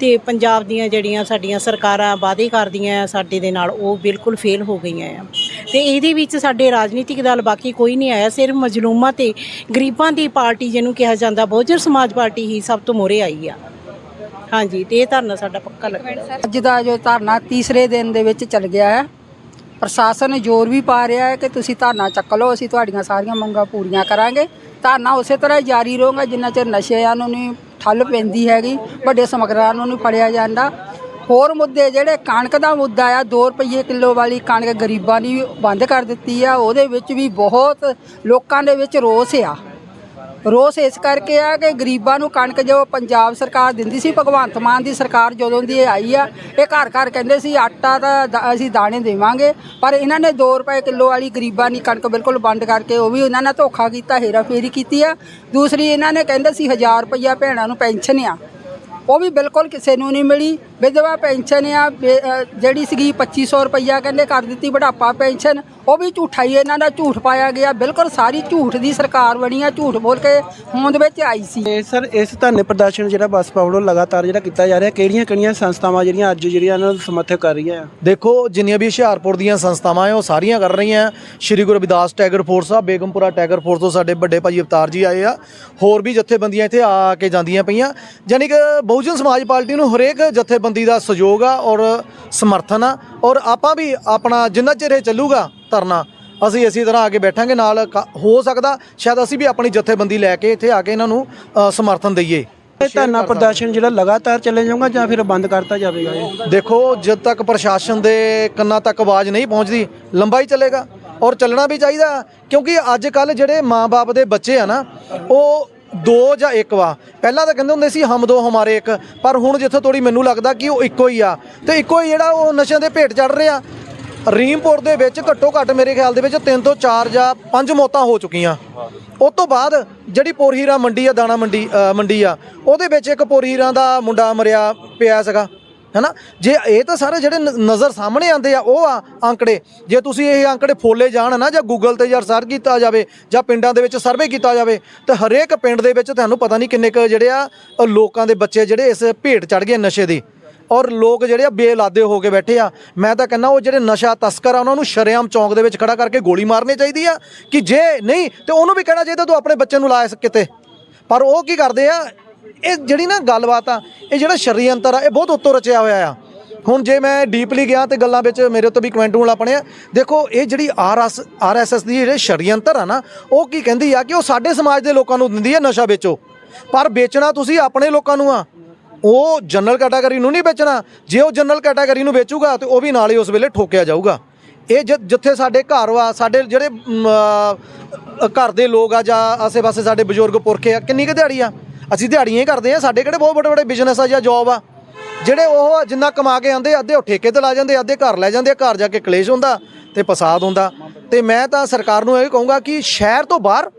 G: ਤੇ ਪੰਜਾਬ ਦੀਆਂ ਜਿਹੜੀਆਂ ਸਾਡੀਆਂ ਸਰਕਾਰਾਂ ਵਾਅਦੇ ਕਰਦੀਆਂ ਆ, ਸਾਡੇ ਦੇ ਨਾਲ ਉਹ ਬਿਲਕੁਲ ਫੇਲ ਹੋ ਗਈਆਂ ਆ। ਤੇ ਇਹਦੇ ਵਿੱਚ ਸਾਡੇ ਰਾਜਨੀਤਿਕ ਦਲ ਬਾਕੀ ਕੋਈ ਨਹੀਂ ਆਇਆ, ਸਿਰਫ ਮਜਲੂਮਾਂ ਤੇ ਗਰੀਬਾਂ ਦੀ ਪਾਰਟੀ ਜਿਹਨੂੰ ਕਿਹਾ ਜਾਂਦਾ, ਬਹੁਜਨ ਸਮਾਜ ਪਾਰਟੀ ਹੀ ਸਭ ਤੋਂ ਮੋਹਰੇ ਆਈ ਆ। ਹਾਂਜੀ, ਤੇ ਇਹ ਧਰਨਾ ਸਾਡਾ ਪੱਕਾ ਲੱਗਦਾ
H: ਅੱਜ ਦਾ ਜੋ ਧਰਨਾ ਤੀਸਰੇ ਦਿਨ ਦੇ ਵਿੱਚ ਚੱਲ ਗਿਆ ਹੈ ਪ੍ਰਸ਼ਾਸਨ ਜ਼ੋਰ ਵੀ ਪਾ ਰਿਹਾ ਹੈ ਕਿ ਤੁਸੀਂ ਧਰਨਾ ਚੱਕ ਲਓ, ਅਸੀਂ ਤੁਹਾਡੀਆਂ ਸਾਰੀਆਂ ਮੰਗਾਂ ਪੂਰੀਆਂ ਕਰਾਂਗੇ। ਧਰਨਾ ਉਸੇ ਤਰ੍ਹਾਂ ਹੀ ਜਾਰੀ ਰਹੂਗਾ, ਜਿੰਨਾ ਚਿਰ ਨਸ਼ਿਆਂ ਨੂੰ ਨਹੀਂ ਠੱਲ ਪੈਂਦੀ ਹੈਗੀ, ਵੱਡੇ ਸਮਗਰਾਂ ਨੂੰ ਨਹੀਂ ਫੜਿਆ ਜਾਂਦਾ। ਹੋਰ ਮੁੱਦੇ ਜਿਹੜੇ, ਕਣਕ ਦਾ ਮੁੱਦਾ ਆ 2 ਰੁਪਏ ਕਿਲੋ ਵਾਲੀ ਕਣਕ ਗਰੀਬਾਂ ਦੀ ਬੰਦ ਕਰ ਦਿੱਤੀ ਆ, ਉਹਦੇ ਵਿੱਚ ਵੀ ਬਹੁਤ ਲੋਕਾਂ ਦੇ ਵਿੱਚ ਰੋਸ ਆ। ਰੋਸ ਇਸ ਕਰਕੇ ਆ ਕਿ ਗਰੀਬਾਂ ਨੂੰ ਕਣਕ ਜੋ ਪੰਜਾਬ ਸਰਕਾਰ ਦਿੰਦੀ ਸੀ, ਭਗਵੰਤ ਮਾਨ ਦੀ ਸਰਕਾਰ ਜਦੋਂ ਦੀ ਇਹ ਆਈ ਆ, ਇਹ ਘਰ ਘਰ ਕਹਿੰਦੇ ਸੀ, ਆਟਾ ਤਾਂ ਦ- ਅਸੀਂ ਦਾਣੇ ਦੇਵਾਂਗੇ, ਪਰ ਇਹਨਾਂ ਨੇ 2 ਰੁਪਏ ਕਿਲੋ ਵਾਲੀ ਗਰੀਬਾਂ ਦੀ ਕਣਕ ਬਿਲਕੁਲ ਬੰਦ ਕਰਕੇ ਉਹ ਵੀ ਉਹਨਾਂ ਨੇ ਧੋਖਾ ਕੀਤਾ, ਹੇਰਾਫੇਰੀ ਕੀਤੀ ਆ। ਦੂਸਰੀ ਇਹਨਾਂ ਨੇ ਕਹਿੰਦੇ ਸੀ 1000 ਰੁਪਈਆ ਭੈਣਾਂ ਨੂੰ ਪੈਨਸ਼ਨ ਆ। ਉਹ ਵੀ ਬਿਲਕੁਲ ਕਿਸੇ ਨੂੰ ਨਹੀਂ ਮਿਲੀ। ਵਿਧਵਾ ਪੈਨਸ਼ਨ ਆ ਜਿਹੜੀ ਸੀਗੀ 2500 ਰੁਪਈਆ ਕਹਿੰਦੇ ਕਰ ਦਿੱਤੀ ਬੁਢਾਪਾ ਪੈਨਸ਼ਨ ਉਹ ਵੀ ਝੂਠਾ ਹੀ ਇਹਨਾਂ ਦਾ ਝੂਠ ਪਾਇਆ ਗਿਆ। ਬਿਲਕੁਲ ਸਾਰੀ ਝੂਠ ਦੀ ਸਰਕਾਰ ਬਣੀ ਆ ਝੂਠ ਬੋਲ ਕੇ ਹੋਂਦ ਵਿੱਚ ਆਈ ਸੀ।
A: ਸਰ ਇਸ ਧਰਨੇ ਪ੍ਰਦਰਸ਼ਨ ਜਿਹੜਾ ਬਸਪਾ ਵੱਲੋਂ ਲਗਾਤਾਰ ਜਿਹੜਾ ਕੀਤਾ ਜਾ ਰਿਹਾ ਕਿਹੜੀਆਂ ਕਿਹੜੀਆਂ ਸੰਸਥਾਵਾਂ ਜਿਹੜੀਆਂ ਅੱਜ ਜਿਹੜੀਆਂ ਇਹਨਾਂ ਨੂੰ ਸਮਰਥਨ ਕਰ ਰਹੀਆਂ ਆ?
I: ਦੇਖੋ ਜਿੰਨੀਆਂ ਵੀ ਹੁਸ਼ਿਆਰਪੁਰ ਦੀਆਂ ਸੰਸਥਾਵਾਂ ਆ ਉਹ ਸਾਰੀਆਂ ਕਰ ਰਹੀਆਂ। ਸ਼੍ਰੀ ਗੁਰੂ ਰਵਿਦਾਸ ਟੈਗਰ ਫੋਰਸ ਆ ਬੇਗਮਪੁਰਾ ਟੈਗਰ ਫੋਰਸ ਤੋਂ ਸਾਡੇ ਵੱਡੇ ਭਾਈ ਅਵਤਾਰ ਜੀ ਆਏ ਆ। ਹੋਰ ਵੀ ਜਥੇਬੰਦੀਆਂ ਇੱਥੇ ਆ ਕੇ ਜਾਂਦੀਆਂ ਪਈਆਂ। ਯਾਨੀ ਕਿ ਬਹੁਜਨ ਸਮਾਜ ਪਾਰਟੀ ਨੂੰ ਹਰੇਕ ਜਥੇਬੰਦੀ ਦਾ ਸਹਿਯੋਗ ਆ ਔਰ ਸਮਰਥਨ ਆ ਔਰ ਆਪਾਂ ਵੀ ਆਪਣਾ ਜਿੰਨਾ ਚਿਰ ਇਹ ਚੱਲੂਗਾ ਧਰਨਾ ਅਸੀਂ ਇਸੇ ਤਰ੍ਹਾਂ ਆ ਕੇ ਬੈਠਾਂਗੇ ਨਾਲ ਹੋ ਸਕਦਾ ਸ਼ਾਇਦ ਅਸੀਂ ਵੀ ਆਪਣੀ ਜਥੇਬੰਦੀ ਲੈ ਕੇ ਇੱਥੇ ਆ ਕੇ ਇਹਨਾਂ ਨੂੰ ਸਮਰਥਨ ਦਈਏ।
A: ਇਹ ਧਰਨਾ ਪ੍ਰਦਰਸ਼ਨ ਜਿਹੜਾ ਲਗਾਤਾਰ ਚੱਲੇ ਜਾਊਗਾ ਜਾਂ ਫਿਰ ਬੰਦ ਕਰਤਾ ਜਾਵੇਗਾ ਇਹ?
I: ਦੇਖੋ ਜਦ ਤੱਕ ਪ੍ਰਸ਼ਾਸਨ ਦੇ ਕੰਨਾਂ ਤੱਕ ਆਵਾਜ਼ ਨਹੀਂ ਪਹੁੰਚਦੀ ਲੰਬਾ ਹੀ ਚੱਲੇਗਾ ਔਰ ਚੱਲਣਾ ਵੀ ਚਾਹੀਦਾ ਕਿਉਂਕਿ ਅੱਜ ਕੱਲ ਜਿਹੜੇ ਮਾਪੇ ਦੇ ਬੱਚੇ ਆ ਨਾ ਉਹ ਦੋ ਜਾਂ ਇੱਕ ਵਾ। ਪਹਿਲਾਂ ਤਾਂ ਕਹਿੰਦੇ ਹੁੰਦੇ ਸੀ, ਹਮ ਦੋ ਹਮਾਰੇ ਇੱਕ। ਪਰ ਹੁਣ ਜਿੱਥੇ ਥੋੜੀ ਮੈਨੂੰ ਲੱਗਦਾ ਕਿ ਉਹ ਇੱਕੋ ਹੀ ਆ। ਤੇ ਇੱਕੋ ਹੀ ਜਿਹੜਾ ਉਹ ਨਸ਼ਿਆਂ ਦੇ ਭੇਟ ਚੜ ਰਿਹਾ। ਰੀਮਪੁਰ ਦੇ ਵਿੱਚ ਘੱਟੋ ਘੱਟ ਮੇਰੇ ਖਿਆਲ ਦੇ ਵਿੱਚ 3 ਤੋਂ 4 ਜਾਂ 5 ਮੌਤਾਂ ਹੋ ਚੁੱਕੀਆਂ। ਉਸ ਤੋਂ ਬਾਅਦ ਜਿਹੜੀ ਪੋਰਹੀਰਾ ਮੰਡੀ ਆ, ਦਾਣਾ ਮੰਡੀ ਮੰਡੀ ਆ, ਉਹਦੇ ਵਿੱਚ ਇੱਕ ਪੋਰਹੀਰਾ ਦਾ ਮੁੰਡਾ ਮਰਿਆ ਪਿਆ ਸੀਗਾ। ਹੈਨਾ? ਜੇ ਇਹ ਤਾਂ ਸਾਰੇ ਜਿਹੜੇ ਨ- ਨਜ਼ਰ ਸਾਹਮਣੇ ਆਉਂਦੇ ਆ ਉਹ ਆ ਅੰਕੜੇ। ਜੇ ਤੁਸੀਂ ਇਹ ਅੰਕੜੇ ਫੋਲੇ ਜਾਣ ਨਾ ਜਾਂ ਗੂਗਲ ਤੇ ਜਾਂ ਸਰਚ ਕੀਤਾ ਜਾਵੇ ਜਾਂ ਪਿੰਡਾਂ ਦੇ ਵਿੱਚ ਸਰਵੇ ਕੀਤਾ ਜਾਵੇ ਤਾਂ ਹਰੇਕ ਪਿੰਡ ਦੇ ਵਿੱਚ ਤੁਹਾਨੂੰ ਪਤਾ ਨਹੀਂ ਕਿੰਨੇ ਕੁ ਜਿਹੜੇ ਆ ਅ, ਲੋਕਾਂ ਦੇ ਬੱਚੇ ਜਿਹੜੇ ਇਸ ਭੇਟ ਚੜ ਗਏ ਨਸ਼ੇ ਦੀ। ਔਰ ਲੋਕ ਜਿਹੜੇ ਆ ਬੇਲਾਦੇ ਹੋ ਕੇ ਬੈਠੇ ਆ। ਮੈਂ ਤਾਂ ਕਹਿੰਦਾ ਉਹ ਜਿਹੜੇ ਨਸ਼ਾ ਤਸਕਰ ਆ ਉਹਨਾਂ ਨੂੰ ਸ਼ਰੇਆਮ ਚੌਂਕ ਦੇ ਵਿੱਚ ਖੜਾ ਕਰਕੇ ਗੋਲੀ ਮਾਰਨੀ ਚਾਹੀਦੀ ਆ ਕਿ ਜੇ ਨਹੀਂ ਤੇ ਉਹਨੂੰ ਵੀ ਕਹਿਣਾ ਚਾਹੀਦਾ ਤੂੰ ਆਪਣੇ ਬੱਚੇ ਨੂੰ ਲਾ ਕਿਤੇ। ਪਰ ਉਹ ਕੀ ਕਰਦੇ ਆ ਇਹ ਜਿਹੜੀ ਨਾ ਗੱਲਬਾਤ ਆ, ਇਹ ਜਿਹੜਾ ਸ਼ਰੀਅੰਤਰ ਆ, ਇਹ ਬਹੁਤ ਉੱਤੋਂ ਰਚਿਆ ਹੋਇਆ ਆ। ਹੁਣ ਜੇ ਮੈਂ ਡੀਪਲੀ ਗਿਆ ਤੇ ਗੱਲਾਂ ਵਿੱਚ ਮੇਰੇ ਉੱਤੇ ਵੀ ਕਮੈਂਟ ਹੋਣਾ ਲੱਗ ਆ, ਦੇਖੋ ਇਹ ਜਿਹੜੀ ਆਰਐਸ ਆਰਐਸਐਸ ਦੀ ਜਿਹੜੇ ਸ਼ਰੀਅੰਤਰ ਆ ਨਾ, ਉਹ ਕੀ ਕਹਿੰਦੀ ਆ ਕਿ ਉਹ ਸਾਡੇ ਸਮਾਜ ਦੇ ਲੋਕਾਂ ਨੂੰ ਦਿੰਦੀ ਆ ਨਸ਼ਾ ਵੇਚੋ। ਪਰ ਵੇਚਣਾ ਤੁਸੀਂ ਆਪਣੇ ਲੋਕਾਂ ਨੂੰ ਆ। ਉਹ ਜਨਰਲ ਕੈਟਾਗਰੀ ਨੂੰ ਨਹੀਂ ਵੇਚਣਾ। ਜੇ ਉਹ ਜਨਰਲ ਕੈਟਾਗਰੀ ਨੂੰ ਵੇਚੂਗਾ ਤੇ ਉਹ ਵੀ ਨਾਲ ਹੀ ਉਸ ਵੇਲੇ ਠੋਕਿਆ ਜਾਊਗਾ। ਇਹ ਜਿੱਥੇ ਸਾਡੇ ਘਰ ਵਾ, ਸਾਡੇ ਜਿਹੜੇ ਘਰ ਦੇ ਲੋਕ ਆ ਜਾਂ ਆਸੇ-ਪਾਸੇ ਸਾਡੇ ਬਜ਼ੁਰਗ ਪੁਰਖੇ ਆ, ਕਿੰਨੀ ਕੁ ਦਿਹਾੜੀ ਆ? ਅਸੀਂ ਦਿਹਾੜੀਆਂ ਹੀ ਕਰਦੇ ਆ ਸਾਡੇ ਕਿਹੜੇ ਬਹੁਤ ਵੱਡੇ ਵੱਡੇ ਬਿਜ਼ਨਸ ਆ ਜਾਂ ਜੌਬ ਆ। ਜਿਹੜੇ ਉਹ ਜਿੰਨਾ ਕਮਾ ਕੇ ਆਂਦੇ ਅੱਧੇ ਉਹ ਠੇਕੇ ਤੇ ਲਾ ਜਾਂਦੇ, ਅੱਧੇ ਘਰ ਲੈ ਜਾਂਦੇ ਆ ਘਰ ਜਾ ਕੇ ਕਲੇਸ਼ ਹੁੰਦਾ ਤੇ ਫਸਾਦ ਹੁੰਦਾ। ਤੇ ਮੈਂ ਤਾਂ ਸਰਕਾਰ ਨੂੰ ਇਹ ਕਹੂੰਗਾ ਕਿ ਸ਼ਹਿਰ ਤੋਂ ਬਾਹਰ,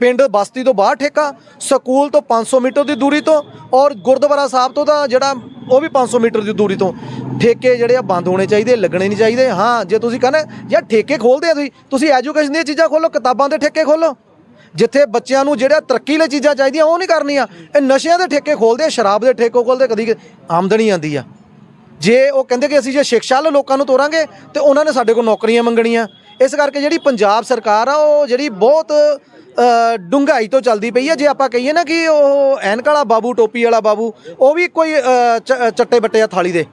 I: ਪਿੰਡ ਬਸਤੀ ਤੋਂ ਬਾਹਰ ਠੇਕਾ, ਸਕੂਲ ਤੋਂ 500 ਮੀਟਰ ਦੀ ਦੂਰੀ ਤੋਂ ਔਰ ਗੁਰਦੁਆਰਾ ਸਾਹਿਬ ਤੋਂ ਤਾਂ ਜਿਹੜਾ ਉਹ ਵੀ 500 ਮੀਟਰ ਦੀ ਦੂਰੀ ਤੋਂ। ਠੇਕੇ ਜਿਹੜੇ ਆ ਬੰਦ ਹੋਣੇ ਚਾਹੀਦੇ, ਲੱਗਣੇ ਨਹੀਂ ਚਾਹੀਦੇ। ਹਾਂ, ਜੇ ਤੁਸੀਂ ਕਹਿੰਦੇ ਯਾਰ ਠੇਕੇ ਖੋਲਦੇ ਆ ਤੁਸੀਂ ਤੁਸੀਂ ਐਜੂਕੇਸ਼ਨ ਦੀਆਂ ਚੀਜ਼ਾਂ ਖੋਲੋ, ਕਿਤਾਬਾਂ ਦੇ ਠੇਕੇ ਖੋਲੋ। ਜਿੱਥੇ ਬੱਚਿਆਂ ਨੂੰ ਜਿਹੜਾ ਤਰੱਕੀ ਲਈ ਚੀਜ਼ਾਂ ਚਾਹੀਦੀਆਂ ਉਹ ਨਹੀਂ ਕਰਨੀਆਂ। ਇਹ ਨਸ਼ਿਆਂ ਦੇ ਠੇਕੇ ਖੋਲਦੇ ਸ਼ਰਾਬ ਦੇ ਠੇਕੇ ਖੋਲਦੇ ਕਦੀ ਕਦੀ ਆਮਦਨੀ ਆਂਦੀ ਆ। ਜੇ ਉਹ ਕਹਿੰਦੇ ਕਿ ਅਸੀਂ ਜੇ ਸਿੱਖਿਆ ਵੱਲ ਲੋਕਾਂ ਨੂੰ ਤੋਰਾਂਗੇ ਤੇ ਉਹਨਾਂ ਨੇ ਸਾਡੇ ਕੋਲ ਨੌਕਰੀਆਂ ਮੰਗਣੀਆਂ। ਇਸ ਕਰਕੇ ਜਿਹੜੀ ਪੰਜਾਬ ਸਰਕਾਰ ਆ ਉਹ ਜਿਹੜੀ ਬਹੁਤ ਅ, ਡੂੰਘਾਈ ਤੋਂ ਚੱਲਦੀ ਪਈ ਆ। ਜੇ ਆਪਾਂ ਕਹੀਏ ਨਾ ਕਿ ਉਹ ਐਨਕ ਵਾਲਾ ਬਾਬੂ ਟੋਪੀ ਵਾਲਾ ਬਾਬੂ ਉਹ ਵੀ ਕੋਈ ਅ, ਚੱਟੇ ਬੱਟੇ ਆ ਥਾਲੀ ਦੇ।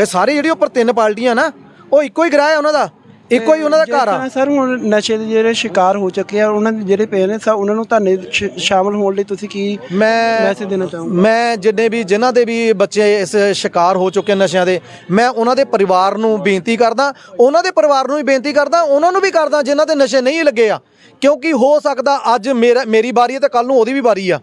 I: ਇਹ ਸਾਰੇ ਜਿਹੜੀ ਉੱਪਰ ਤਿੰਨ ਪਾਰਟੀਆਂ ਨਾ ਉਹ ਇੱਕੋ ਹੀ ਗ੍ਰਾਹ ਹੈ ਉਹਨਾਂ ਦਾ। ਇੱਕੋ ਹੀ ਉਹਨਾਂ ਦਾ ਘਰ ਆ।
A: ਸਰ ਹੁਣ ਨਸ਼ੇ ਦੇ ਜਿਹੜੇ ਸ਼ਿਕਾਰ ਹੋ ਚੁੱਕੇ ਆ ਉਹਨਾਂ ਦੇ ਜਿਹੜੇ ਪੇਰੈਂਟਸ ਆ ਉਹਨਾਂ ਨੂੰ ਧਰਨੇ 'ਚ ਸ਼ਾਮਲ ਹੋਣ ਲਈ ਤੁਸੀਂ ਕੀ
I: ਮੈਂ
A: ਮੈਸੇਜ ਦੇਣਾ ਚਾਹੋਗੇ?
I: ਮੈਂ ਜਿੰਨੇ ਵੀ ਜਿਨ੍ਹਾਂ ਦੇ ਵੀ ਬੱਚੇ ਇਸ ਸ਼ਿਕਾਰ ਹੋ ਚੁੱਕੇ ਨਸ਼ਿਆਂ ਦੇ ਮੈਂ ਉਹਨਾਂ ਦੇ ਪਰਿਵਾਰ ਨੂੰ ਬੇਨਤੀ ਕਰਦਾ ਉਹਨਾਂ ਦੇ ਪਰਿਵਾਰ ਨੂੰ ਵੀ ਬੇਨਤੀ ਕਰਦਾ ਉਹਨਾਂ ਨੂੰ ਵੀ ਕਰਦਾ ਜਿਨ੍ਹਾਂ ਦੇ ਨਸ਼ੇ ਨਹੀਂ ਲੱਗੇ ਆ। ਕਿਉਂਕਿ ਹੋ ਸਕਦਾ ਅੱਜ ਮੇਰਾ ਮੇਰੀ ਵਾਰੀ ਹੈ ਤੇ ਕੱਲ ਨੂੰ ਉਹਦੀ ਵੀ ਵਾਰੀ ਆ।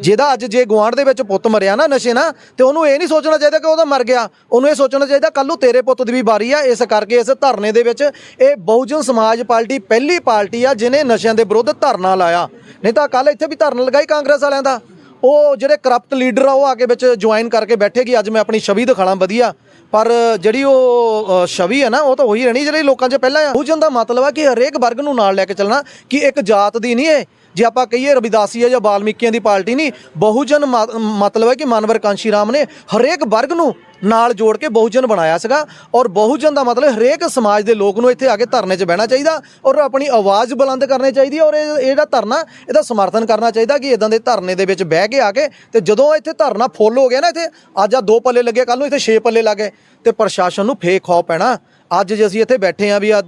I: ਜਿਹਦਾ ਅੱਜ ਜੇ ਗੁਆਂਢ ਦੇ ਵਿੱਚ ਪੁੱਤ ਮਰਿਆ ਨਾ ਨਸ਼ੇ ਨਾ ਤੇ ਉਹਨੂੰ ਇਹ ਨਹੀਂ ਸੋਚਣਾ ਚਾਹੀਦਾ ਕਿ ਉਹਦਾ ਮਰ ਗਿਆ। ਉਹਨੂੰ ਇਹ ਸੋਚਣਾ ਚਾਹੀਦਾ ਕੱਲ ਨੂੰ ਤੇਰੇ ਪੁੱਤ ਦੀ ਵੀ ਵਾਰੀ ਆ, ਇਸ ਕਰਕੇ ਇਸ ਧਰਨੇ ਦੇ ਵਿੱਚ ਇਹ ਬਹੁਜਨ ਸਮਾਜ ਪਾਰਟੀ ਪਹਿਲੀ ਪਾਰਟੀ ਆ ਜਿਨੇ ਨਸ਼ਿਆਂ ਦੇ ਵਿਰੁੱਧ ਧਰਨਾ ਲਾਇਆ। ਨਹੀਂ ਤਾਂ ਕੱਲ ਇੱਥੇ ਵੀ ਧਰਨਾ ਲਗਾਈ ਕਾਂਗਰਸ ਵਾਲਿਆਂ ਦਾ। ਉਹ ਜਿਹੜੇ ਕਰਪਟ ਲੀਡਰ ਆ, ਉਹ ਆ ਕੇ ਵਿੱਚ ਜੁਆਇਨ ਕਰਕੇ ਬੈਠੇਗੀ ਅੱਜ ਮੈਂ ਆਪਣੀ ਛਵੀ ਦਿਖਾਣਾ ਵਧੀਆ। ਪਰ ਜਿਹੜੀ ਉਹ ਛਵੀ ਹੈ ਨਾ, ਉਹ ਤਾਂ ਉਹੀ ਰਹਿਣੀ ਜਿਹੜੀ ਲੋਕਾਂ 'ਚ ਪਹਿਲਾਂ ਆ। ਬਹੁਜਨ ਦਾ ਮਤਲਬ ਆ ਕਿ ਹਰੇਕ ਵਰਗ ਨੂੰ ਨਾਲ ਲੈ ਕੇ ਚੱਲਣਾ, ਕਿ ਇੱਕ ਜਾਤ ਦੀ ਨਹੀਂ ਹੈ ਜੇ ਆਪਾਂ ਕਹੀਏ ਰਵਿਦਾਸੀਆ ਜਾਂ ਬਾਲਮੀਕੀਆਂ ਦੀ ਪਾਰਟੀ ਨਹੀਂ, ਬਹੁਜਨ ਮ- ਮਤਲਬ ਹੈ ਕਿ ਮਾਨਵਰ ਕਾਂਸ਼ੀ ਰਾਮ ਨੇ ਹਰੇਕ ਵਰਗ ਨੂੰ ਨਾਲ ਜੋੜ ਕੇ ਬਹੁਜਨ ਬਣਾਇਆ ਸੀਗਾ ਔਰ ਬਹੁਜਨ ਦਾ ਮਤਲਬ ਹਰੇਕ ਸਮਾਜ ਦੇ ਲੋਕ ਨੂੰ ਇੱਥੇ ਆ ਕੇ ਧਰਨੇ 'ਚ ਬਹਿਣਾ ਚਾਹੀਦਾ ਔਰ ਆਪਣੀ ਆਵਾਜ਼ ਬੁਲੰਦ ਕਰਨੀ ਚਾਹੀਦੀ ਹੈ ਔਰ ਇਹ ਇਹਦਾ ਧਰਨਾ ਇਹਦਾ ਸਮਰਥਨ ਕਰਨਾ ਚਾਹੀਦਾ ਕਿ ਇਦਾਂ ਦੇ ਧਰਨੇ ਦੇ ਵਿੱਚ ਬਹਿ ਕੇ ਆ ਕੇ ਤੇ ਜਦੋਂ ਇੱਥੇ ਧਰਨਾ ਫੁੱਲ ਹੋ ਗਿਆ ਨਾ ਇੱਥੇ, ਅੱਜ ਆ ਦੋ ਪੱਲੇ ਲੱਗੇ ਕੱਲ ਨੂੰ ਇੱਥੇ ਛੇ ਪੱਲੇ ਲੱਗੇ ਤੇ ਪ੍ਰਸ਼ਾਸਨ ਨੂੰ ਫੇਕ ਖੌਫ ਪੈਣਾ। ਅੱਜ ਜੇ ਅਸੀਂ ਇੱਥੇ ਬੈਠੇ ਆ ਵੀ ਆ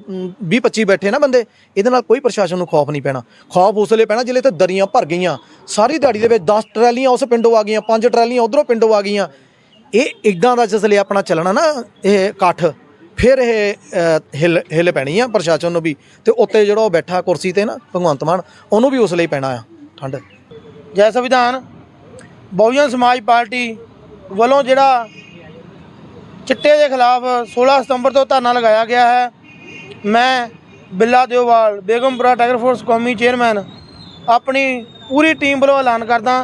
I: 20 25 ਬੈਠੇ ਨਾ ਬੰਦੇ, ਇਹਦੇ ਨਾਲ ਕੋਈ ਪ੍ਰਸ਼ਾਸਨ ਨੂੰ ਖੌਫ ਨਹੀਂ ਪੈਣਾ। ਖੌਫ ਉਸ ਵੇਲੇ ਪੈਣਾ ਜਿਹੜੇ ਤੇ ਦਰੀਆਂ ਭਰ ਗਈਆਂ। ਸਾਰੀ ਦਿਹਾੜੀ ਦੇ ਵਿੱਚ 10 ਟਰਾਲੀਆਂ ਉਸ ਪਿੰਡੋਂ ਆ ਗਈਆਂ 5 ਟਰਾਲੀਆਂ ਉਧਰੋਂ ਪਿੰਡੋਂ ਆ ਗਈਆਂ। ਇਹ ਇਦਾਂ ਦਾ ਜਿਸ ਲਈ ਆਪਣਾ ਚੱਲਣਾ ਨਾ ਇਹ ਇਕੱਠ ਫਿਰ ਇਹ ਅ, ਹਿੱਲ ਹਿੱਲ ਪੈਣੀ ਆ ਪ੍ਰਸ਼ਾਸਨ ਨੂੰ ਵੀ ਤੇ ਉੱਤੇ ਜਿਹੜਾ ਉਹ ਬੈਠਾ ਕੁਰਸੀ ਤੇ ਨਾ ਭਗਵੰਤ ਮਾਨ ਉਹਨੂੰ ਵੀ ਉਸ ਲਈ ਪੈਣਾ ਆ ਠੰਡ।
J: ਜੈ ਸੰਵਿਧਾਨ ਬਹੁਜਨ ਸਮਾਜ ਪਾਰਟੀ ਵੱਲੋਂ ਜਿਹੜਾ ਚਿੱਟੇ ਦੇ ਖਿਲਾਫ 16 ਸਤੰਬਰ ਤੋਂ ਧਰਨਾ ਲਗਾਇਆ ਗਿਆ ਹੈ ਮੈਂ ਬਿੱਲਾ ਦਿਓਵਾਲ ਬੇਗਮਪੁਰਾ ਟਾਈਗਰ ਫੋਰਸ ਕੌਮੀ ਚੇਅਰਮੈਨ ਆਪਣੀ ਪੂਰੀ ਟੀਮ ਵੱਲੋਂ ਐਲਾਨ ਕਰਦਾ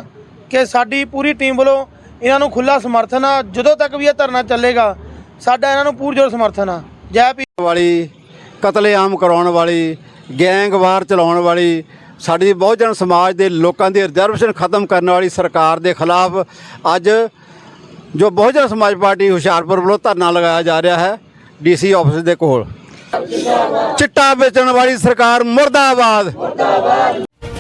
J: ਕਿ ਸਾਡੀ ਪੂਰੀ ਟੀਮ ਵੱਲੋਂ ਇਹਨਾਂ ਨੂੰ ਖੁੱਲਾ ਸਮਰਥਨ ਆ। ਜਦੋਂ ਤੱਕ ਵੀ ਇਹ ਧਰਨਾ ਚੱਲੇਗਾ, ਸਾਡਾ ਇਹਨਾਂ ਨੂੰ ਪੂਰਜੋਰ ਸਮਰਥਨ ਆ। ਜੈ ਭੀਮ
K: ਵਾਲੀ, ਕਤਲੇਆਮ ਕਰਾਉਣ ਵਾਲੀ ਗੈਂਗਵਾਰ ਚਲਾਉਣ ਵਾਲੀ, ਸਾਡੀ ਬਹੁਜਨ ਸਮਾਜ ਦੇ ਲੋਕਾਂ ਦੀ ਰਿਜ਼ਰਵੇਸ਼ਨ ਖਤਮ ਕਰਨ ਵਾਲੀ ਸਰਕਾਰ ਦੇ ਖਿਲਾਫ ਅੱਜ ਜੋ ਬਹੁਜਨ ਸਮਾਜ ਪਾਰਟੀ ਹੁਸ਼ਿਆਰਪੁਰ ਵੱਲੋਂ ਧਰਨਾ ਲਗਾਇਆ ਜਾ ਰਿਹਾ ਹੈ ਡੀਸੀ ਆਫਿਸ ਦੇ ਕੋਲ। ਚਿੱਟਾ ਵੇਚਣ ਵਾਲੀ ਸਰਕਾਰ ਮੁਰਦਾਬਾਦ।